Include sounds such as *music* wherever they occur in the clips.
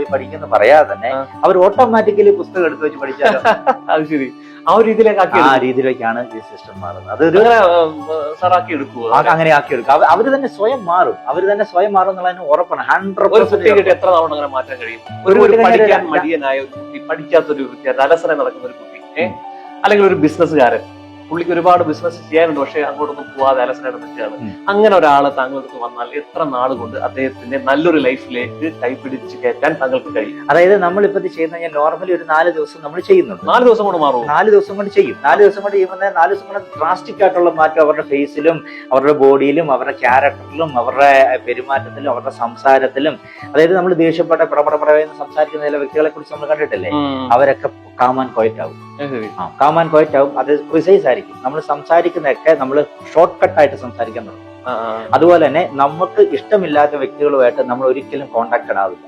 പോയി പഠിക്കുന്നു പറയാതെ തന്നെ അവർ ഓട്ടോമാറ്റിക്കലി പുസ്തകം എടുത്ത് വെച്ച് പഠിച്ചാലോ? *laughs* അത് ശരി. ആ ഒരു രീതിയിലേക്ക് ആ രീതിയിലേക്കാണ് ഈ സിസ്റ്റം മാറുന്നത്. അതൊരു സാറാക്കി എടുക്കുക അങ്ങനെ ആക്കിയെടുക്കും എടുക്കുക അവർ തന്നെ സ്വയം മാറും. അവർ തന്നെ സ്വയം മാറും എന്നുള്ളതിന് ഉറപ്പാണ്. ഹൺഡ്രഡ് പെർസെന്റ് കിട്ടി എത്ര തവണ അങ്ങനെ മാറ്റാൻ കഴിയും? ഒരു കുട്ടി പഠിക്കാൻ മടിയനായ ഒരു കുട്ടി പഠിക്കാത്തൊരു വിദ്യാർത്ഥി അലസന നടക്കുന്ന ഒരു കുട്ടി അല്ലെങ്കിൽ ഒരു ബിസിനസ്സുകാരൻ പുള്ളിക്ക് ഒരുപാട് ബിസിനസ് ചെയ്യാനുണ്ട്. പക്ഷെ അങ്ങോട്ടൊന്നും പോവാതെ അലസനായിട്ട് നിൽക്കുകയാണ് അങ്ങനെ ഒരാൾ താങ്കൾക്ക് വന്നാൽ എത്ര നാൾ കൊണ്ട് അദ്ദേഹത്തിന്റെ നല്ലൊരു ലൈഫിലേക്ക് കൈപിടിച്ച് കയറ്റാൻ താങ്കൾക്ക് കഴിയും? അതായത് നമ്മൾ ഇപ്പൊ ചെയ്യുന്ന കഴിഞ്ഞാൽ നോർമലി ഒരു നാല് ദിവസം നമ്മൾ ചെയ്യുന്നുണ്ട്. നാല് ദിവസം കൊണ്ട് മാറും നാല് ദിവസം കൊണ്ട് ചെയ്യും. നാല് ദിവസം കൊണ്ട് ചെയ്യുമ്പോൾ നാല് ദിവസം കൊണ്ട് ഡ്രാസ്റ്റിക് ആയിട്ടുള്ള മാറ്റം അവരുടെ ഫേസിലും അവരുടെ ബോഡിയിലും അവരുടെ ക്യാരക്ടറിലും അവരുടെ പെരുമാറ്റത്തിലും അവരുടെ സംസാരത്തിലും. അതായത് നമ്മൾ ദേഷ്യപ്പെട്ട പ്രപടപടവെന്ന് സംസാരിക്കുന്ന ചില വ്യക്തികളെ കുറിച്ച് നമ്മൾ കണ്ടിട്ടില്ലേ? അവരൊക്കെ കാമാൻ ക്വയറ്റ് ആവും. ആ കാമാൻ ക്വയറ്റ് ആവും. അത് പ്രിസൈസ് ആയിരിക്കും. നമ്മൾ സംസാരിക്കുന്നതൊക്കെ നമ്മൾ ഷോർട്ട് കട്ട് ആയിട്ട് സംസാരിക്കാൻ തുടങ്ങും. അതുപോലെ തന്നെ നമുക്ക് ഇഷ്ടമില്ലാത്ത വ്യക്തികളുമായിട്ട് നമ്മൾ ഒരിക്കലും കോണ്ടാക്ട് ആവില്ല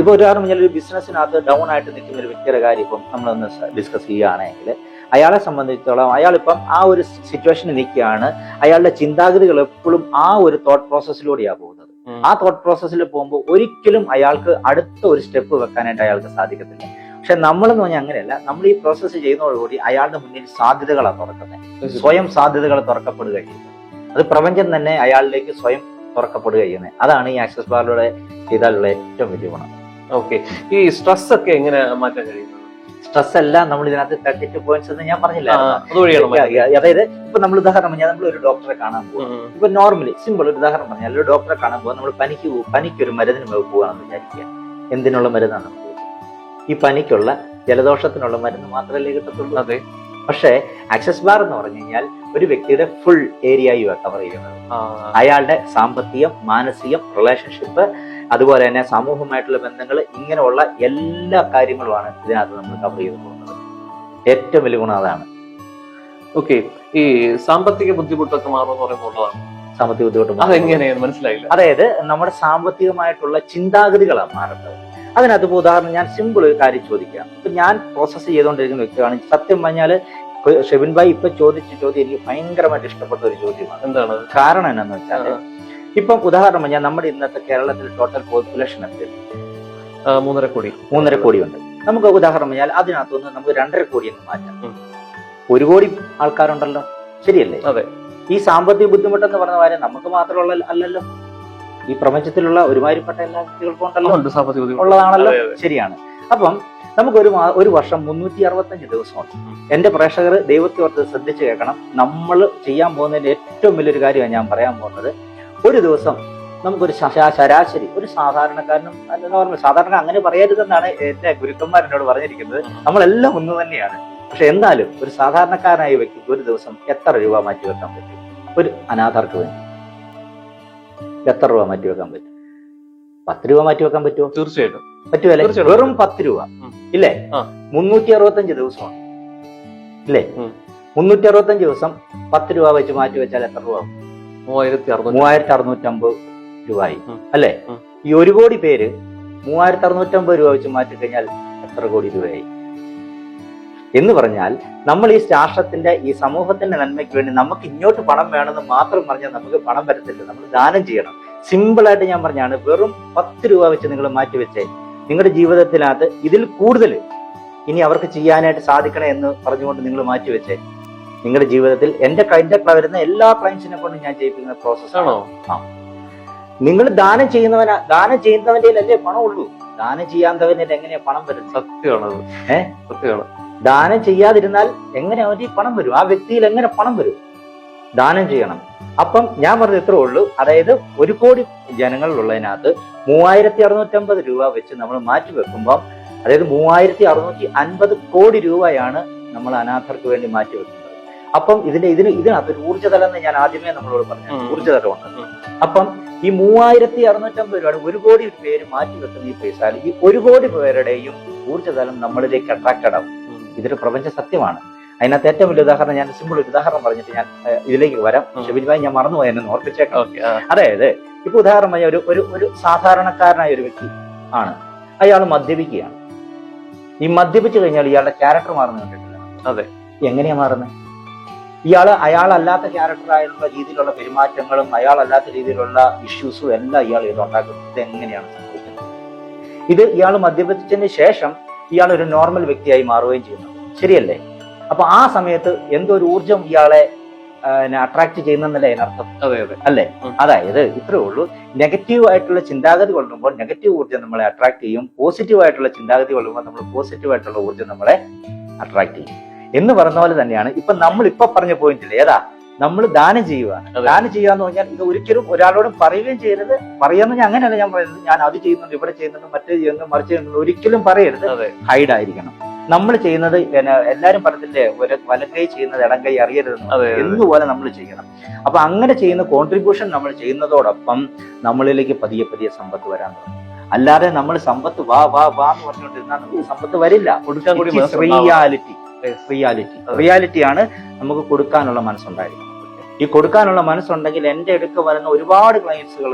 ഇപ്പൊ ഒരു കാരണം പറഞ്ഞാൽ ഒരു ബിസിനസ്സിനകത്ത് ഡൗൺ ആയിട്ട് നിൽക്കുന്ന ഒരു വ്യക്തിയുടെ കാര്യം ഇപ്പം നമ്മളൊന്ന് ഡിസ്കസ് ചെയ്യുകയാണെങ്കിൽ അയാളെ സംബന്ധിച്ചിടത്തോളം അയാളിപ്പം ആ ഒരു സിറ്റുവേഷനിൽ നിൽക്കുകയാണ്. അയാളുടെ ചിന്താഗതികൾ എപ്പോഴും ആ ഒരു തോട്ട് പ്രോസസ്സിലൂടെയാണ് പോകുന്നത്. ആ തോട്ട് പ്രോസസ്സിൽ പോകുമ്പോൾ ഒരിക്കലും അയാൾക്ക് അടുത്ത ഒരു സ്റ്റെപ്പ് വെക്കാനായിട്ട് അയാൾക്ക് സാധിക്കത്തില്ല. പക്ഷെ നമ്മളെന്ന് പറഞ്ഞാൽ അങ്ങനെയല്ല. നമ്മൾ ഈ പ്രോസസ്സ് ചെയ്യുന്നതോടുകൂടി അയാളുടെ മുന്നിൽ സാധ്യതകളാണ് തുറക്കുന്നത് സ്വയം സാധ്യതകൾ തുറക്കപ്പെടുക അത് പ്രപഞ്ചം തന്നെ അയാളിലേക്ക് സ്വയം തുറക്കപ്പെടുക ചെയ്യുന്നത് അതാണ് ഈ ആക്സസ് ബാറിലൂടെ ചെയ്താലുള്ള ഏറ്റവും വലിയ ഗുണം. ഓക്കെ. ഈ സ്ട്രെസ് ഒക്കെ എങ്ങനെ മാറ്റാൻ കഴിയും സ്ട്രെസ് എല്ലാം നമ്മൾ ഇതിനകത്ത് തേർട്ടി പോയിന്റ്സ് എന്ന് ഞാൻ പറഞ്ഞില്ല? അതായത് ഇപ്പൊ നമ്മൾ ഉദാഹരണം പറഞ്ഞാൽ നമ്മൾ ഒരു ഡോക്ടറെ കാണാൻ പോകും. ഇപ്പൊ നോർമലി സിമ്പിൾ ഒരു ഉദാഹരണം പറഞ്ഞാൽ ഒരു ഡോക്ടറെ കാണാൻ പോകാൻ നമ്മൾ പനിക്ക് പോകും പനിക്ക് ഒരു മരുന്നിന് പോകാണെന്ന് വിചാരിക്കുക. എന്തിനുള്ള മരുന്നാണ്? നമുക്ക് ഈ പനിക്കുള്ള ജലദോഷത്തിനുള്ള മരുന്ന് മാത്രമല്ലേ കിട്ടത്തുള്ളൂ. അതെ. പക്ഷേ ആക്സസ് ബാർ എന്ന് പറഞ്ഞു കഴിഞ്ഞാൽ ഒരു വ്യക്തിയുടെ ഫുൾ ഏരിയയും കവർ ചെയ്യുന്നത്. അയാളുടെ സാമ്പത്തികം മാനസികം റിലേഷൻഷിപ്പ് അതുപോലെ തന്നെ സമൂഹമായിട്ടുള്ള ബന്ധങ്ങൾ ഇങ്ങനെയുള്ള എല്ലാ കാര്യങ്ങളുമാണ് ഇതിനകത്ത് നമ്മൾ കവർ ചെയ്ത് പോകുന്നത്. ഏറ്റവും വലിയ ഗുണം അതാണ്. ഓക്കെ. ഈ സാമ്പത്തിക ബുദ്ധിമുട്ടൊക്കെ മാറുമെന്ന് പറയുമ്പോൾ ഉള്ളതാണ്? സാമ്പത്തിക ബുദ്ധിമുട്ട് അതെങ്ങനെയാണ് മനസ്സിലായില്ല. അതായത് നമ്മുടെ സാമ്പത്തികമായിട്ടുള്ള ചിന്താഗതികളാണ് മാറുന്നത്. അതിനകത്ത് ഉദാഹരണം ഞാൻ സിമ്പിൾ ഒരു കാര്യം ചോദിക്കാം. ഇപ്പൊ ഞാൻ പ്രോസസ്സ് ചെയ്തുകൊണ്ടിരിക്കുന്ന വ്യക്തിയാണ്. സത്യം പറഞ്ഞാൽ ഷെബിൻ ഭായി ഇപ്പൊ ചോദിച്ച ചോദ്യം എനിക്ക് ഭയങ്കരമായിട്ട് ഇഷ്ടപ്പെട്ട ഒരു ചോദ്യമാണ്. എന്താണ്? കാരണം എന്നാന്ന് വെച്ചാൽ ഇപ്പം ഉദാഹരണം പറഞ്ഞാൽ നമ്മുടെ ഇന്നത്തെ കേരളത്തിൽ ടോട്ടൽ പോപ്പുലേഷൻ എത്ര മൂന്നര കോടി. മൂന്നര കോടി ഉണ്ട്. നമുക്ക് ഉദാഹരണം പറഞ്ഞാൽ അതിനകത്തുനിന്ന് നമുക്ക് രണ്ടര കോടി അങ്ങ് മാറ്റാം. ഒരു കോടി ആൾക്കാരുണ്ടല്ലോ. ശരിയല്ലേ? അതെ. ഈ സാമ്പത്തിക ബുദ്ധിമുട്ടെന്ന് പറഞ്ഞ കാര്യം നമുക്ക് മാത്രമുള്ള അല്ലല്ലോ. ഈ പ്രപഞ്ചത്തിലുള്ള ഒരുമാതിരിപ്പെട്ട എല്ലാ വ്യക്തികൾക്കും ഉണ്ടല്ലോ. ഉള്ളതാണല്ലോ. ശരിയാണ്. അപ്പം നമുക്ക് ഒരു ഒരു വർഷം മുന്നൂറ്റി അറുപത്തഞ്ച് ദിവസമുണ്ട് എന്റെ പ്രേക്ഷകർ ദൈവത്തെ ഓർത്ത് ശ്രദ്ധിച്ചു കേൾക്കണം. നമ്മൾ ചെയ്യാൻ പോകുന്നതിന്റെ ഏറ്റവും വലിയൊരു കാര്യമാണ് ഞാൻ പറയാൻ പോകുന്നത്. ഒരു ദിവസം നമുക്കൊരു ശരാശരി ഒരു സാധാരണക്കാരനും അല്ല നോർമൽ സാധാരണ അങ്ങനെ പറയരുതെന്നാണ് എന്റെ ഗുരുക്കന്മാർ എന്നോട് പറഞ്ഞിരിക്കുന്നത്. നമ്മളെല്ലാം ഒന്ന് തന്നെയാണ്. പക്ഷെ എന്നാലും ഒരു സാധാരണക്കാരനായ വ്യക്തിക്ക് ഒരു ദിവസം എത്ര രൂപ മാറ്റി വെക്കാൻ പറ്റും? ഒരു അനാഥർക്ക് വേണ്ടി. എത്ര രൂപ മാറ്റി വെക്കാൻ പറ്റും? പത്ത് രൂപ മാറ്റി വെക്കാൻ പറ്റുമോ തീർച്ചയായിട്ടും. പറ്റുമല്ലേ വെറും പത്ത് രൂപ. ഇല്ലേ. മുന്നൂറ്റി അറുപത്തഞ്ച് ദിവസമാണ്. ഇല്ലേ. മുന്നൂറ്റി അറുപത്തഞ്ച് ദിവസം പത്ത് രൂപ വെച്ച് മാറ്റി വെച്ചാൽ എത്ര രൂപ? മൂവായിരത്തി അറുന്നൂറ്റി മൂവായിരത്തി അറുന്നൂറ്റമ്പത് രൂപയായി അല്ലേ? ഈ ഒരു കോടി പേര് മൂവായിരത്തി അറുന്നൂറ്റമ്പത് രൂപ വെച്ച് മാറ്റി കഴിഞ്ഞാൽ എത്ര കോടി രൂപയായി? എന്ന് പറഞ്ഞാൽ നമ്മൾ ഈ രാഷ്ട്രത്തിന്റെ ഈ സമൂഹത്തിന്റെ നന്മയ്ക്ക് വേണ്ടി നമുക്ക് ഇങ്ങോട്ട് പണം വേണമെന്ന് മാത്രം പറഞ്ഞാൽ നമുക്ക് പണം വരത്തില്ല. നമ്മൾ ദാനം ചെയ്യണം. സിമ്പിളായിട്ട് ഞാൻ പറഞ്ഞാണ് വെറും പത്ത് രൂപ വെച്ച് നിങ്ങൾ മാറ്റി വെച്ചേ. നിങ്ങളുടെ ജീവിതത്തിനകത്ത് ഇതിൽ കൂടുതൽ ഇനി അവർക്ക് ചെയ്യാനായിട്ട് സാധിക്കണേ എന്ന് പറഞ്ഞുകൊണ്ട് നിങ്ങൾ മാറ്റി വെച്ചേ. നിങ്ങളുടെ ജീവിതത്തിൽ എന്റെ എന്റെ വരുന്ന എല്ലാ ക്ലയൻസിനെ കൊണ്ടും ഞാൻ ചെയ്യിപ്പിക്കുന്ന പ്രോസസ് ആണോ. നിങ്ങൾ ദാനം ചെയ്യുന്നവനാ ദാനം ചെയ്യുന്നവന്റെ അല്ലേ പണം ഉള്ളൂ ദാനം ചെയ്യാത്തവന്റെ എങ്ങനെയാ പണം വരുന്നത്? സത്യമാണത്. ഏഹ് സത്യമാണ്. ദാനം ചെയ്യാതിരുന്നാൽ എങ്ങനെ അവന്റെ ഈ പണം വരും? ആ വ്യക്തിയിൽ എങ്ങനെ പണം വരും? ദാനം ചെയ്യണം. അപ്പം ഞാൻ പറഞ്ഞത് ഇത്രേ ഉള്ളൂ. അതായത് ഒരു കോടി ജനങ്ങളുള്ളതിനകത്ത് മൂവായിരത്തി അറുന്നൂറ്റമ്പത് രൂപ വെച്ച് നമ്മൾ മാറ്റി വെക്കുമ്പോൾ അതായത് മൂവായിരത്തി അറുന്നൂറ്റി അൻപത് കോടി രൂപയാണ് നമ്മൾ അനാഥർക്ക് വേണ്ടി മാറ്റി വെക്കുന്നത്. അപ്പം ഇതിന്റെ ഇതിന് ഇതിനകത്ത് ഒരു ഊർജതലം എന്ന് ഞാൻ ആദ്യമേ നമ്മളോട് പറഞ്ഞു ഊർജതലം ഊർജതലമുണ്ട് അപ്പം ഈ മൂവായിരത്തി അറുന്നൂറ്റമ്പത് രൂപ ഒരു കോടി പേര് മാറ്റി വെക്കുന്ന ഈ പൈസ ഈ ഒരു കോടി പേരുടെയും ഊർജതലം നമ്മളിലേക്ക് അട്രാക്റ്റഡ് ആവും. ഇതൊരു പ്രപഞ്ച സത്യമാണ്. അതിനകത്ത് ഏറ്റവും വലിയ ഉദാഹരണം ഞാൻ സിമ്പിൾ ഒരു ഉദാഹരണം പറഞ്ഞിട്ട് ഞാൻ ഇതിലേക്ക് വരാം. ഉം. ഭായി ഞാൻ മറന്നുപോയി എന്നെ ഓർപ്പിച്ചേക്കാം. അതായത് ഇപ്പൊ ഉദാഹരണമായി ഒരു ഒരു ഒരു സാധാരണക്കാരനായ ഒരു വ്യക്തി ആണ്. അയാൾ മദ്യപിക്കുകയാണ്. ഈ മദ്യപിച്ചു കഴിഞ്ഞാൽ ഇയാളുടെ ക്യാരക്ടർ മാറുന്നു കണ്ടിട്ടില്ല. അതെ. എങ്ങനെയാ മാറുന്നത്? ഇയാൾ അയാളല്ലാത്ത ക്യാരക്ടറായുള്ള രീതിയിലുള്ള പെരുമാറ്റങ്ങളും അയാളല്ലാത്ത രീതിയിലുള്ള ഇഷ്യൂസും എല്ലാം ഇയാൾ ഇത് ഉണ്ടാക്കുന്നത് ഇത് എങ്ങനെയാണ് സംഭവിക്കുന്നത്? ഇത് ഇയാൾ മദ്യപിച്ചതിന് ശേഷം ഇയാൾ ഒരു നോർമൽ വ്യക്തിയായി മാറുകയും ചെയ്യുന്നു. ശരിയല്ലേ? അപ്പൊ ആ സമയത്ത് എന്തോ ഒരു ഊർജം ഇയാളെ അട്രാക്ട് ചെയ്യുന്നല്ലേ അതിനർത്ഥം? അതെ അതെ. അല്ലേ? അതായത് ഇത്രേ ഉള്ളൂ. നെഗറ്റീവ് ആയിട്ടുള്ള ചിന്താഗതി കൊള്ളുമ്പോൾ നെഗറ്റീവ് ഊർജം നമ്മളെ അട്രാക്ട് ചെയ്യും. പോസിറ്റീവ് ആയിട്ടുള്ള ചിന്താഗതി കൊള്ളുമ്പോൾ നമ്മൾ പോസിറ്റീവ് ആയിട്ടുള്ള ഊർജം നമ്മളെ അട്രാക്ട് ചെയ്യും. എന്ന് പറഞ്ഞ പോലെ തന്നെയാണ് ഇപ്പൊ നമ്മൾ ഇപ്പൊ പറഞ്ഞ പോയിന്റിൽ ഏതാ? നമ്മൾ ദാനം ചെയ്യുക. ദാനം ചെയ്യുക എന്ന് പറഞ്ഞാൽ ഇത് ഒരിക്കലും ഒരാളോടും പറയുകയും ചെയ്യരുത്. പറയാന്ന് ഞാൻ അങ്ങനെയല്ല ഞാൻ പറയുന്നത്. ഞാൻ അത് ചെയ്യുന്നുണ്ട് ഇവിടെ ചെയ്യുന്നുണ്ട് മറ്റേ ചെയ്യുന്നു മറിച്ച് ചെയ്യുന്നുണ്ട്. ഒരിക്കലും പറയരുത്. ഹൈഡ് ആയിരിക്കണം നമ്മൾ ചെയ്യുന്നത് എല്ലാരും പറഞ്ഞില്ലേ ഒരു വലങ്കൈ ചെയ്യുന്നത് ഇടങ്കൈ അറിയരുതെന്ന് അതെ, അതെ. എന്നുപോലെ നമ്മൾ ചെയ്യണം. അപ്പൊ അങ്ങനെ ചെയ്യുന്ന കോൺട്രിബ്യൂഷൻ നമ്മൾ ചെയ്യുന്നതോടൊപ്പം നമ്മളിലേക്ക് പതിയെ പതിയെ സമ്പത്ത് വരാൻ തുടങ്ങും. അല്ലാതെ നമ്മൾ സമ്പത്ത് വാ വാ വാ എന്ന് പറഞ്ഞുകൊണ്ടിരുന്നാൽ നമുക്ക് സമ്പത്ത് വരില്ല. കൊടുക്കാൻ കൂടി. Reality reality. റിയാലിറ്റിയാണ് നമുക്ക് കൊടുക്കാനുള്ള മനസ്സുണ്ടായിരിക്കണം ഈ കൊടുക്കാനുള്ള മനസ്സുണ്ടെങ്കിൽ എന്റെ അടുക്ക് വരുന്ന ഒരുപാട് ക്ലയൻസുകൾ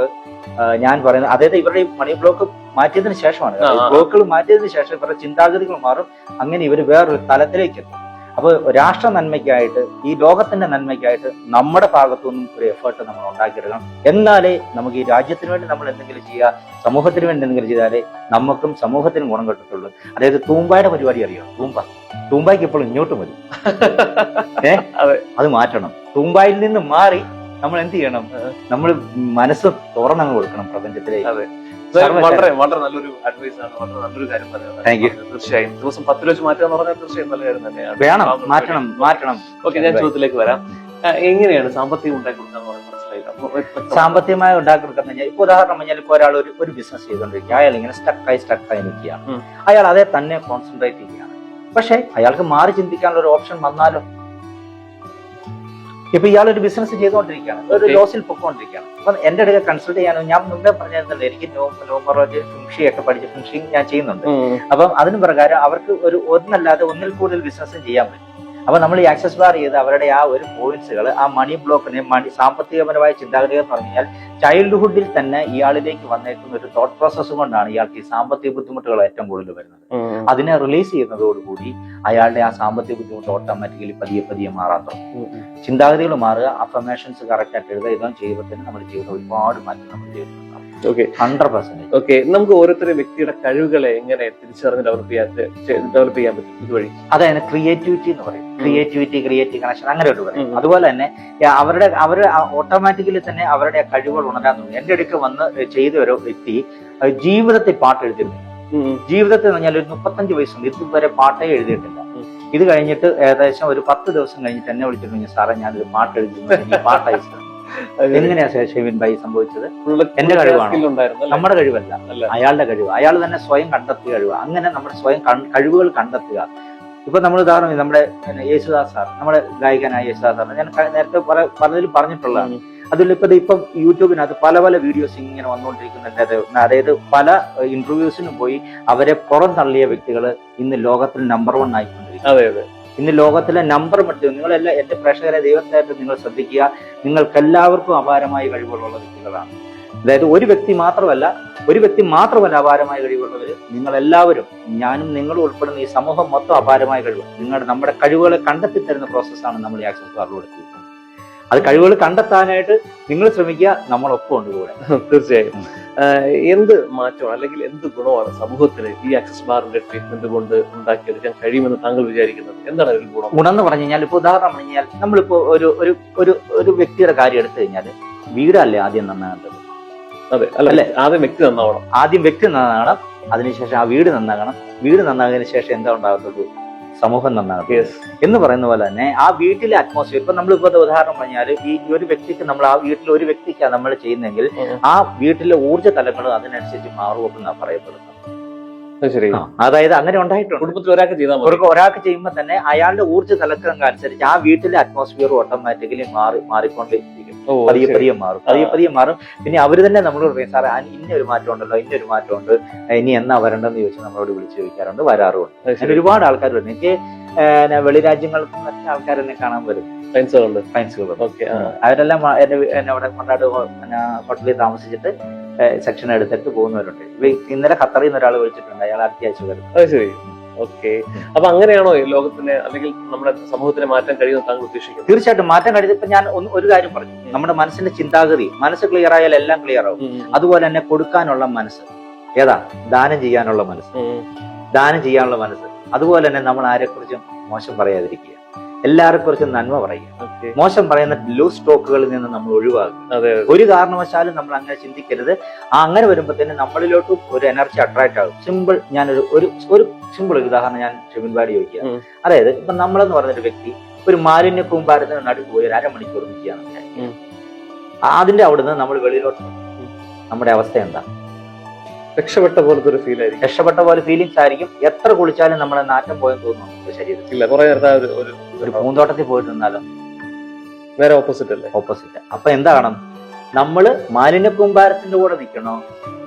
ഞാൻ പറയുന്നത് അതായത് ഇവരുടെ ഈ മണി ബ്ലോക്ക് മാറ്റിയതിന് ശേഷമാണ്. ബ്ലോക്കുകൾ മാറ്റിയതിന് ശേഷം ഇവരുടെ ചിന്താഗതികൾ മാറും. അങ്ങനെ ഇവർ വേറൊരു തലത്തിലേക്ക് എത്തും. അപ്പോൾ രാഷ്ട്ര നന്മയ്ക്കായിട്ട് ഈ ലോകത്തിന്റെ നന്മയ്ക്കായിട്ട് നമ്മുടെ ഭാഗത്തു നിന്നും ഒരു എഫേർട്ട് നമ്മൾ ഉണ്ടാക്കിയെടുക്കണം. എന്നാലേ നമുക്ക് ഈ രാജ്യത്തിന് വേണ്ടി നമ്മൾ എന്തെങ്കിലും ചെയ്യുക സമൂഹത്തിന് വേണ്ടി എന്തെങ്കിലും ചെയ്താലേ നമുക്കും സമൂഹത്തിനും ഗുണം കിട്ടത്തുള്ളൂ. അതായത് തൂമ്പായുടെ പരിപാടി അറിയാം? തൂമ്പ. തൂമ്പായ്ക്ക് ഇപ്പോൾ ഇങ്ങോട്ട് മതി *laughs* ഏഹ് അതെ. അത് മാറ്റണം. തൂമ്പായിൽ നിന്ന് മാറി നമ്മൾ എന്ത് ചെയ്യണം നമ്മൾ മനസ്സ് തുറന്നങ്ങ് കൊടുക്കണം പ്രപഞ്ചത്തിലേക്ക്. വളരെ വളരെ നല്ലൊരു അഡ്വൈസ് ആണ്. വളരെ നല്ലൊരു കാര്യം പറയുന്നത്. തീർച്ചയായും. ദിവസം പത്ത് വെച്ച് മാറ്റുക എന്ന് പറഞ്ഞാൽ തീർച്ചയായും നല്ല കാര്യം തന്നെയാണ്. വേണം. മാറ്റണം. മാറ്റണം. ഓക്കെ ഞാൻ ചോദ്യത്തിലേക്ക് വരാം. എങ്ങനെയാണ് സാമ്പത്തികം ഉണ്ടാക്കി കൊടുക്കുക എന്ന് പറയുന്നത് സാമ്പത്തികമായി ഉണ്ടാക്കിയെടുക്കുന്ന കഴിഞ്ഞാൽ ഇപ്പൊ ഉദാഹരണം പറഞ്ഞാൽ ഇപ്പൊ ഒരാൾ ഒരു ഒരു ബിസിനസ് ചെയ്തുകൊണ്ടിരിക്കുക അയാൾ ഇങ്ങനെ സ്റ്റക്കായി സ്റ്റക്കായി നിൽക്കുകയാണ്. അയാൾ അതേ തന്നെ കോൺസെൻട്രേറ്റ് ചെയ്യുകയാണ്. പക്ഷെ അയാൾക്ക് മാറി ചിന്തിക്കാനുള്ള ഒരു ഓപ്ഷൻ വന്നാലോ? ഇപ്പൊ ഇയാൾ ഒരു ബിസിനസ് ചെയ്തുകൊണ്ടിരിക്കുകയാണ് ഒരു. ലോസിൽ പൊക്കോണ്ടിരിക്കുകയാണ് അപ്പൊ എന്റെ അടുക്ക കൺസൾട്ട് ചെയ്യാനോ ഞാൻ മുമ്പേ പറഞ്ഞിരുന്നല്ലോ എനിക്ക് ന്യൂമറോളജി ഫിംഷി ഒക്കെ പഠിച്ച് ഫിംഷിങ് ഞാൻ ചെയ്യുന്നുണ്ട്. അപ്പം അതിന് പ്രകാരം അവർക്ക് ഒരു ഒന്നല്ലാതെ ഒന്നിൽ കൂടുതൽ ബിസിനസ് ചെയ്യാൻ പറ്റും അപ്പൊ നമ്മൾ ഈ ആക്സസ് ബാർ ചെയ്ത് അവരുടെ ആ ഒരു പോയിന്റ്സുകൾ ആ മണി ബ്ലോക്കിനെ മണി സാമ്പത്തികപരമായ ചിന്താഗതികൾ എന്ന് പറഞ്ഞാൽ ചൈൽഡ്ഹുഡിൽ തന്നെ ഇയാളിലേക്ക് വന്നേക്കുന്ന ഒരു തോട്ട് പ്രോസസ്സ് കൊണ്ടാണ് ഇയാൾക്ക് ഈ സാമ്പത്തിക ബുദ്ധിമുട്ടുകൾ ഏറ്റവും കൂടുതൽ വരുന്നത്. അതിനെ റിലീസ് ചെയ്യുന്നതോടുകൂടി അയാളുടെ ആ സാമ്പത്തിക ബുദ്ധിമുട്ട് ഓട്ടോമാറ്റിക്കലി പതിയെ പതിയെ മാറാൻ തുടങ്ങും. ചിന്താഗതികൾ മാറുക അഫർമേഷൻസ് കറക്റ്റ് ആയിട്ട് എഴുതുക ഇതും തന്നെ നമ്മുടെ ജീവിതം ഒരുപാട് മാറ്റം നമ്മൾ ജീവിതത്തിലുണ്ടാവും ഓക്കെ ഹൺഡ്രഡ് പെർസെന്റേജ് ഓക്കെ നമുക്ക് ഓരോരുത്തരും വ്യക്തിയുടെ കഴിവുകളെ എങ്ങനെ തിരിച്ചറിഞ്ഞ് ഡെവലപ്പ് ചെയ്യാൻ ഡെവലപ്പ് ചെയ്യാൻ പറ്റും ഇതുവഴി? അതാണ് ക്രിയേറ്റിവിറ്റി എന്ന് പറയും. ക്രിയേറ്റിവിറ്റി ക്രിയേറ്റീവ് കണക്ഷൻ അങ്ങനെ ഒരു പറയും അതുപോലെ തന്നെ അവരുടെ അവർ ഓട്ടോമാറ്റിക്കലി തന്നെ അവരുടെ കഴിവുകൾ ഉണരാൻ തുടങ്ങി. എന്റെ അടുക്ക വന്ന് ചെയ്ത ഒരു വ്യക്തി ജീവിതത്തിൽ പാട്ട് ഉം. ജീവിതത്തിൽ എന്ന് പറഞ്ഞാൽ ഒരു മുപ്പത്തഞ്ച് വയസ്സുണ്ട്. ഇതുവരെ പാട്ടേ എഴുതിയിട്ടില്ല. ഇത് കഴിഞ്ഞിട്ട് ഏകദേശം ഒരു പത്ത് ദിവസം കഴിഞ്ഞിട്ട് എന്നെ വിളിച്ചിട്ടുണ്ട് സാറേ ഞാനൊരു പാട്ട് എഴുതി പാട്ടായി സാർ." എങ്ങനെയാ ഷെവിൻ ഭായി സംഭവിച്ചത്? എന്റെ കഴിവാണോ? നമ്മുടെ കഴിവല്ല. അയാളുടെ കഴിവ്. അയാൾ തന്നെ സ്വയം കണ്ടെത്തിയ കഴിവ്. അങ്ങനെ നമ്മുടെ സ്വയം കഴിവുകൾ കണ്ടെത്തുക. ഇപ്പൊ നമ്മൾ ഉദാഹരണം നമ്മുടെ യേശുദാസ് സാർ നമ്മുടെ ഗായകനായ യേശുദാസ് സാർ ഞാൻ നേരത്തെ പല- പലതിലും പറഞ്ഞിട്ടുള്ളതാണ്. അതിൽ ഇപ്പൊ യൂട്യൂബിനകത്ത് പല പല വീഡിയോസ് ഇങ്ങനെ വന്നുകൊണ്ടിരിക്കുന്നുണ്ട് അത് അതായത് പല ഇന്റർവ്യൂസിനും പോയി അവരെ പുറം തള്ളിയ വ്യക്തികൾ ഇന്ന് ലോകത്തിൽ നമ്പർ വൺ ആയിക്കൊണ്ടിരിക്കും അതെ അതെ. ഇന്ന് ലോകത്തിലെ നമ്പർ മറ്റ് നിങ്ങളെല്ലാം എന്റെ പ്രേക്ഷകരെ ദൈവത്തായിട്ട് നിങ്ങൾ ശ്രദ്ധിക്കുക. നിങ്ങൾക്കെല്ലാവർക്കും അപാരമായ കഴിവുകളുള്ള വ്യക്തികളാണ്. അതായത് ഒരു വ്യക്തി മാത്രമല്ല ഒരു വ്യക്തി മാത്രമല്ല അപാരമായ കഴിവുള്ളവര്. നിങ്ങൾ എല്ലാവരും ഞാനും നിങ്ങളും ഉൾപ്പെടുന്ന ഈ സമൂഹം മൊത്തം അപാരമായ കഴിവ് നിങ്ങളുടെ നമ്മുടെ കഴിവുകളെ കണ്ടെത്തി തരുന്ന പ്രോസസ്സാണ് നമ്മൾ ഈ ആക്സസ് കാർഡിലൂടെ അത് കഴിവുകൾ കണ്ടെത്താനായിട്ട് നിങ്ങൾ ശ്രമിക്കുക നമ്മളൊപ്പം ഉണ്ട് കൂടെ. തീർച്ചയായും. എന്ത് മാറ്റം അല്ലെങ്കിൽ എന്ത് ഗുണമാണ് സമൂഹത്തിന് ഈ ആക്സസ് ബാറിന്റെ ട്രീറ്റ്മെന്റ് കൊണ്ട് ഉണ്ടാക്കിയെടുക്കാൻ കഴിയുമെന്ന് താങ്കൾ വിചാരിക്കുന്നത്? എന്താണ് അതിൽ ഗുണം? ഗുണം എന്ന് പറഞ്ഞു കഴിഞ്ഞാൽ ഇപ്പൊ ഉദാഹരണം പറഞ്ഞു കഴിഞ്ഞാൽ നമ്മളിപ്പോ ഒരു ഒരു ഒരു ഒരു വ്യക്തിയുടെ കാര്യം എടുത്തു കഴിഞ്ഞാൽ വീടല്ലേ ആദ്യം നന്നാകേണ്ടത് അതെ അല്ല അല്ലേ? ആദ്യം വ്യക്തി നന്നാവണം. ആദ്യം വ്യക്തി നന്നാകണം അതിനുശേഷം ആ വീട് നന്നാകണം. വീട് നന്നാകുന്നതിന് ശേഷം എന്താ ഉണ്ടാകത്തുള്ളൂ? സമൂഹം നന്നാകും എന്ന് പറയുന്ന പോലെ തന്നെ ആ വീട്ടിലെ അറ്റ്മോസ്ഫിയർ ഇപ്പൊ നമ്മൾ ഇപ്പോഴത്തെ ഉദാഹരണം പറഞ്ഞാൽ ഈ ഒരു വ്യക്തിക്ക് നമ്മൾ ആ വീട്ടിൽ ഒരു വ്യക്തിക്കാണ് നമ്മൾ ചെയ്യുന്നെങ്കിൽ ആ. വീട്ടിലെ ഊർജ തലങ്ങൾ അതിനനുസരിച്ച് മാറുമെന്നാണ് പറയപ്പെടുന്നത് ശരി. അതായത് അങ്ങനെ ഉണ്ടായിട്ടുണ്ട്. കുടുംബത്തിൽ ഒരാൾക്ക് ചെയ്താൽ ഒരു ഒരാൾക്ക് ചെയ്യുമ്പോൾ തന്നെ അയാളുടെ ഊർജ തലക്കങ്ങൾക്ക് അനുസരിച്ച് ആ വീട്ടിലെ അറ്റ്മോസ്ഫിയർ ഓട്ടോമാറ്റിക്കലി മാറി മാറിക്കൊണ്ടിരിക്കും. പതിയെ. പതിയെ മാറും. പതിയെ പതിയെ മാറും. പിന്നെ അവർ തന്നെ നമ്മളോട് പറയും സാറേ ഇന്ന ഒരു മാറ്റം ഉണ്ടല്ലോ ഇന്ന ഒരു മാറ്റം ഉണ്ട് ഇനി എന്നാ വരണ്ടെന്ന് ചോദിച്ച് നമ്മളോട് വിളിച്ചു ചോദിക്കാറുണ്ട് വരാറുണ്ട് അങ്ങനെ ഒരുപാട് ആൾക്കാർ വരുന്നു എനിക്ക് വെളിരാജ്യങ്ങളിൽ വെളി രാജ്യങ്ങളിൽ നിന്നൊക്കെ ആൾക്കാർ എന്നെ കാണാൻ വരും. ഫ്രണ്ട്സുകളുണ്ട്. ഫ്രണ്ട്സുകളുണ്ട്. അവരെല്ലാം എന്നെ അവിടെ കൊണ്ടാട് ഹോട്ടലിൽ താമസിച്ചിട്ട് സെക്ഷൻ എടുത്തിട്ട് പോകുന്നവരുണ്ട്. ഇന്നലെ ഖത്തറിൽ നിന്ന് ഒരാൾ വിളിച്ചിട്ടുണ്ട് അയാൾ അത്യാവശ്യം വരും അത് ശരി. ഓക്കെ. അപ്പൊ അങ്ങനെയാണോ ഈ ലോകത്തിന് അല്ലെങ്കിൽ നമ്മുടെ സമൂഹത്തിന് മാറ്റാൻ കഴിയുമെന്ന് താങ്കൾ ഉദ്ദേശിക്കുന്നത്? തീർച്ചയായിട്ടും മാറ്റം ഇപ്പൊ ഞാൻ ഒന്ന് ഒരു കാര്യം പറഞ്ഞു. നമ്മുടെ മനസ്സിന്റെ ചിന്താഗതി മനസ്സ് ക്ലിയർ ആയാൽ എല്ലാം ക്ലിയർ ആവും. അതുപോലെ തന്നെ കൊടുക്കാനുള്ള മനസ്സ്. ഏതാ? ദാനം ചെയ്യാനുള്ള മനസ്സ്. ദാനം ചെയ്യാനുള്ള മനസ്സ്. അതുപോലെ തന്നെ നമ്മൾ ആരെക്കുറിച്ചും മോശം പറയാതിരിക്കുക. എല്ലാവരെ കുറിച്ച് നന്മ പറയുക. മോശം പറയുന്ന ലോ സ്റ്റോക്കുകളിൽ നിന്ന് നമ്മൾ ഒഴിവാക്കുക. ഒരു കാരണവശാലും നമ്മൾ അങ്ങനെ ചിന്തിക്കരുത്. ആ അങ്ങനെ വരുമ്പോഴത്തേന് നമ്മളിലോട്ടും ഒരു എനർജി അട്രാക്ട് ആകും. സിമ്പിൾ ഞാൻ ഒരു ഒരു സിമ്പിൾ ഉദാഹരണം ഞാൻ ഷെബിൻബാടി ചോദിക്കുക. അതായത് ഇപ്പൊ നമ്മളെന്ന് പറഞ്ഞൊരു വ്യക്തി ഒരു മാലിന്യ കൂമ്പാരത്തിന് നടുക്ക് പോയി ഒരു അരമണിക്കൂർ നിൽക്കുകയാണ്. അതിന്റെ അവിടുന്ന് നമ്മൾ വെളിയിലോട്ട് നമ്മുടെ അവസ്ഥ എന്താ? രക്ഷപ്പെട്ട പോലത്തെ ഒരു ഫീൽ ആയിരിക്കും. രക്ഷപ്പെട്ട പോലെ ഫീലിങ്സ് ആയിരിക്കും. എത്ര കുളിച്ചാലും നമ്മളെ നാറ്റം പോയെന്ന് തോന്നുന്നു ശരി ശരീരത്തിൽ. ഇല്ല കുറെ നേരത്തെ ആ ഒരു ഒരു ഒരു പൂന്തോട്ടത്തിൽ പോയിട്ട് നിന്നാലോ നേരെ ഓപ്പോസിറ്റ് അല്ലേ? ഓപ്പോസിറ്റ് അപ്പൊ എന്താണ് നമ്മൾ മാലിന്യ കൂമ്പാരത്തിന്റെ കൂടെ നിൽക്കണോ?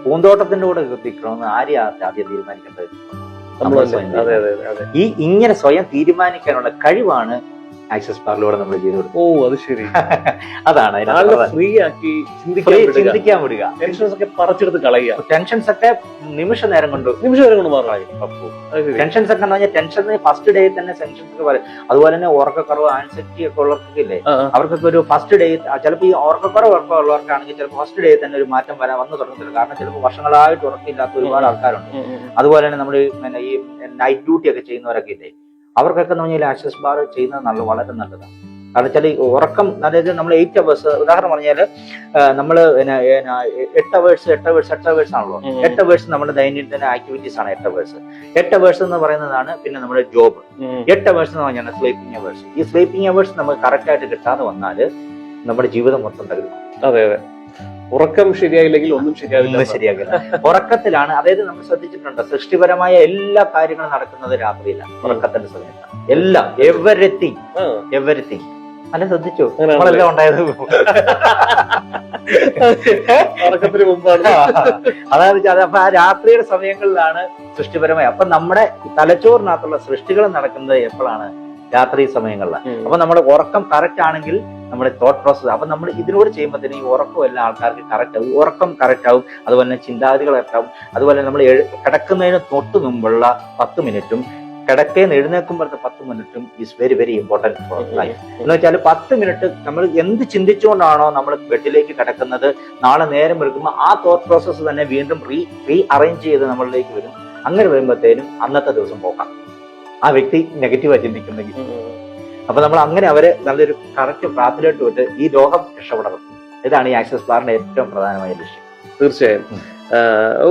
പൂന്തോട്ടത്തിന്റെ കൂടെ നിൽക്കണോന്ന് ആരെയാ ആദ്യം തീരുമാനിക്കേണ്ടത്? നമ്മൾ നമ്മൾ സ്വയം അതെ അതെ അതെ, അതെ. ഈ ഇങ്ങനെ സ്വയം തീരുമാനിക്കാനുള്ള കഴിവാണ് ആക്സസ് ബാറിലൂടെ നമ്മൾ ചെയ്തു കൊടുക്കും ഓ അത് ശരി. *laughs* അതാണ് അതിനകത്ത് ഫ്രീ ആക്കി ചിന്തിക്കാൻ വിടുക. ചിന്തിക്കാൻ വിടുക. ടെൻഷൻസ് ഒക്കെ പറിച്ചെടുത്ത് കളയുക. ടെൻഷൻസ് ഒക്കെ നിമിഷ നേരം കൊണ്ട് നിമിഷ നേരം കൊണ്ട് മാറും. ടെൻഷൻസ് ഒക്കെ എന്ന് പറഞ്ഞാൽ ടെൻഷൻ ഫസ്റ്റ് ഡേ തന്നെ ടെൻഷൻസ് ഒക്കെ പറയും അതുപോലെ തന്നെ ഉറക്കക്കുറവ് ആൻസൈറ്റി ഒക്കെ ഉള്ളവർക്കൊക്കെ ഇല്ലേ. അവർക്കൊക്കെ ഒരു ഫസ്റ്റ് ഡേ ചിലപ്പോൾ ഈ ഉറക്കക്കുറവ് ഉറക്കം ഉള്ളവർക്കാണെങ്കിൽ ചിലപ്പോൾ ഫസ്റ്റ് ഡേ തന്നെ ഒരു മാറ്റം വരാൻ വന്നു തുടങ്ങത്തില്ല. കാരണം ചിലപ്പോൾ വർഷങ്ങളായിട്ട് ഉറക്കമില്ലാത്ത ഒരുപാട് ആൾക്കാരുണ്ട്. അതുപോലെ തന്നെ നമ്മൾ ഈ നൈറ്റ് ഡ്യൂട്ടി ഒക്കെ ചെയ്യുന്നവരൊക്കെ ഇല്ലേ? അവർക്കൊക്കെ എന്ന് പറഞ്ഞാൽ ആക്സസ് ബാർ ചെയ്യുന്നത് നല്ല വളരെ നല്ലതാണ്. കാരണം വെച്ചാൽ ഈ ഉറക്കം അതായത് നമ്മൾ എയ്റ്റ് അവേഴ്സ് ഉദാഹരണം പറഞ്ഞാൽ നമ്മൾ എട്ട് അവേഴ്സ് എട്ട് അവേഴ്സ് എട്ട് അവേഴ്സ് ആണല്ലോ. എട്ട് അവേഴ്സ് നമ്മുടെ ദൈനംദിന ആക്ടിവിറ്റീസ് ആണ് എട്ട് അവേഴ്സ് എട്ട് അവേഴ്സ് എന്ന് പറയുന്നതാണ് പിന്നെ നമ്മുടെ ജോബ്. എട്ട് അവേഴ്സ് എന്ന് പറഞ്ഞാൽ സ്ലീപ്പിംഗ് അവേഴ്സ് ഈ സ്ലീപ്പിംഗ് അവേഴ്സ് നമുക്ക് കറക്റ്റ് ആയിട്ട് കിട്ടാതെ വന്നാൽ നമ്മുടെ ജീവിതം മൊത്തം തകരും. അതെ അതെ. ഉറക്കം ശരിയായില്ലെങ്കിൽ ഒന്നും ശരിയാവില്ല ഒന്നും ശരിയാകില്ല *laughs* ഉറക്കത്തിലാണ്. അതായത് നമ്മൾ ശ്രദ്ധിച്ചിട്ടുണ്ട് സൃഷ്ടിപരമായ എല്ലാ കാര്യങ്ങളും നടക്കുന്നത് രാത്രിയിലാണ് ഉറക്കത്തിന്റെ സമയത്താണ്. എല്ലാം എവരിത്തിങ് എവരെത്തി എവരിത്തിങ് അല്ല ശ്രദ്ധിച്ചു. നമ്മളെല്ലാം ഉണ്ടായത് *laughs* ഉറക്കത്തിന് മുമ്പാണ്. അതായത് അപ്പൊ ആ രാത്രിയുടെ സമയങ്ങളിലാണ് സൃഷ്ടിപരമായി. അപ്പൊ നമ്മുടെ തലച്ചോറിനകത്തുള്ള സൃഷ്ടികൾ നടക്കുന്നത് എപ്പോഴാണ്? രാത്രി സമയങ്ങളിലാണ്. അപ്പൊ നമ്മുടെ ഉറക്കം കറക്റ്റ് ആണെങ്കിൽ നമ്മുടെ തോട്ട് പ്രോസസ്സ് അപ്പൊ നമ്മൾ ഇതിലൂടെ ചെയ്യുമ്പോഴത്തേന് ഈ ഉറക്കം എല്ലാ ആൾക്കാർക്ക് കറക്റ്റ് ആവും. ഉറക്കം കറക്റ്റ് ആവും. അതുപോലെ തന്നെ ചിന്താഗതികൾ കറക്റ്റ് ആവും. അതുപോലെ നമ്മൾ കിടക്കുന്നതിന് തൊട്ട് മുമ്പുള്ള പത്ത് മിനിറ്റും കിടക്കയിൽ എഴുന്നേൽക്കുമ്പോഴത്തെ പത്ത് മിനിറ്റും is very very important for life എന്ന് വെച്ചാൽ പത്ത് മിനിറ്റ് നമ്മൾ എന്ത് ചിന്തിച്ചുകൊണ്ടാണോ നമ്മൾ ബെഡിലേക്ക് കിടക്കുന്നത് നാളെ നേരം എടുക്കുമ്പോൾ ആ തോട്ട് പ്രോസസ്സ് തന്നെ വീണ്ടും റീ റീ അറേഞ്ച് ചെയ്ത് നമ്മളിലേക്ക് വരും. അങ്ങനെ വരുമ്പോഴത്തേനും അന്നത്തെ ദിവസം പോകാം. ആ വ്യക്തി നെഗറ്റീവായി ചിന്തിക്കുന്നെങ്കിൽ. അപ്പൊ നമ്മൾ അങ്ങനെ അവരെ നല്ലൊരു കറക്റ്റ് പ്രാപ്തിലോട്ട് വിട്ട് ഈ രോഗം രക്ഷപ്പെടണം. ഇതാണ് ഈ ആക്സസ് ബാറിന്റെ ഏറ്റവും പ്രധാനമായ ലക്ഷ്യം. തീർച്ചയായും.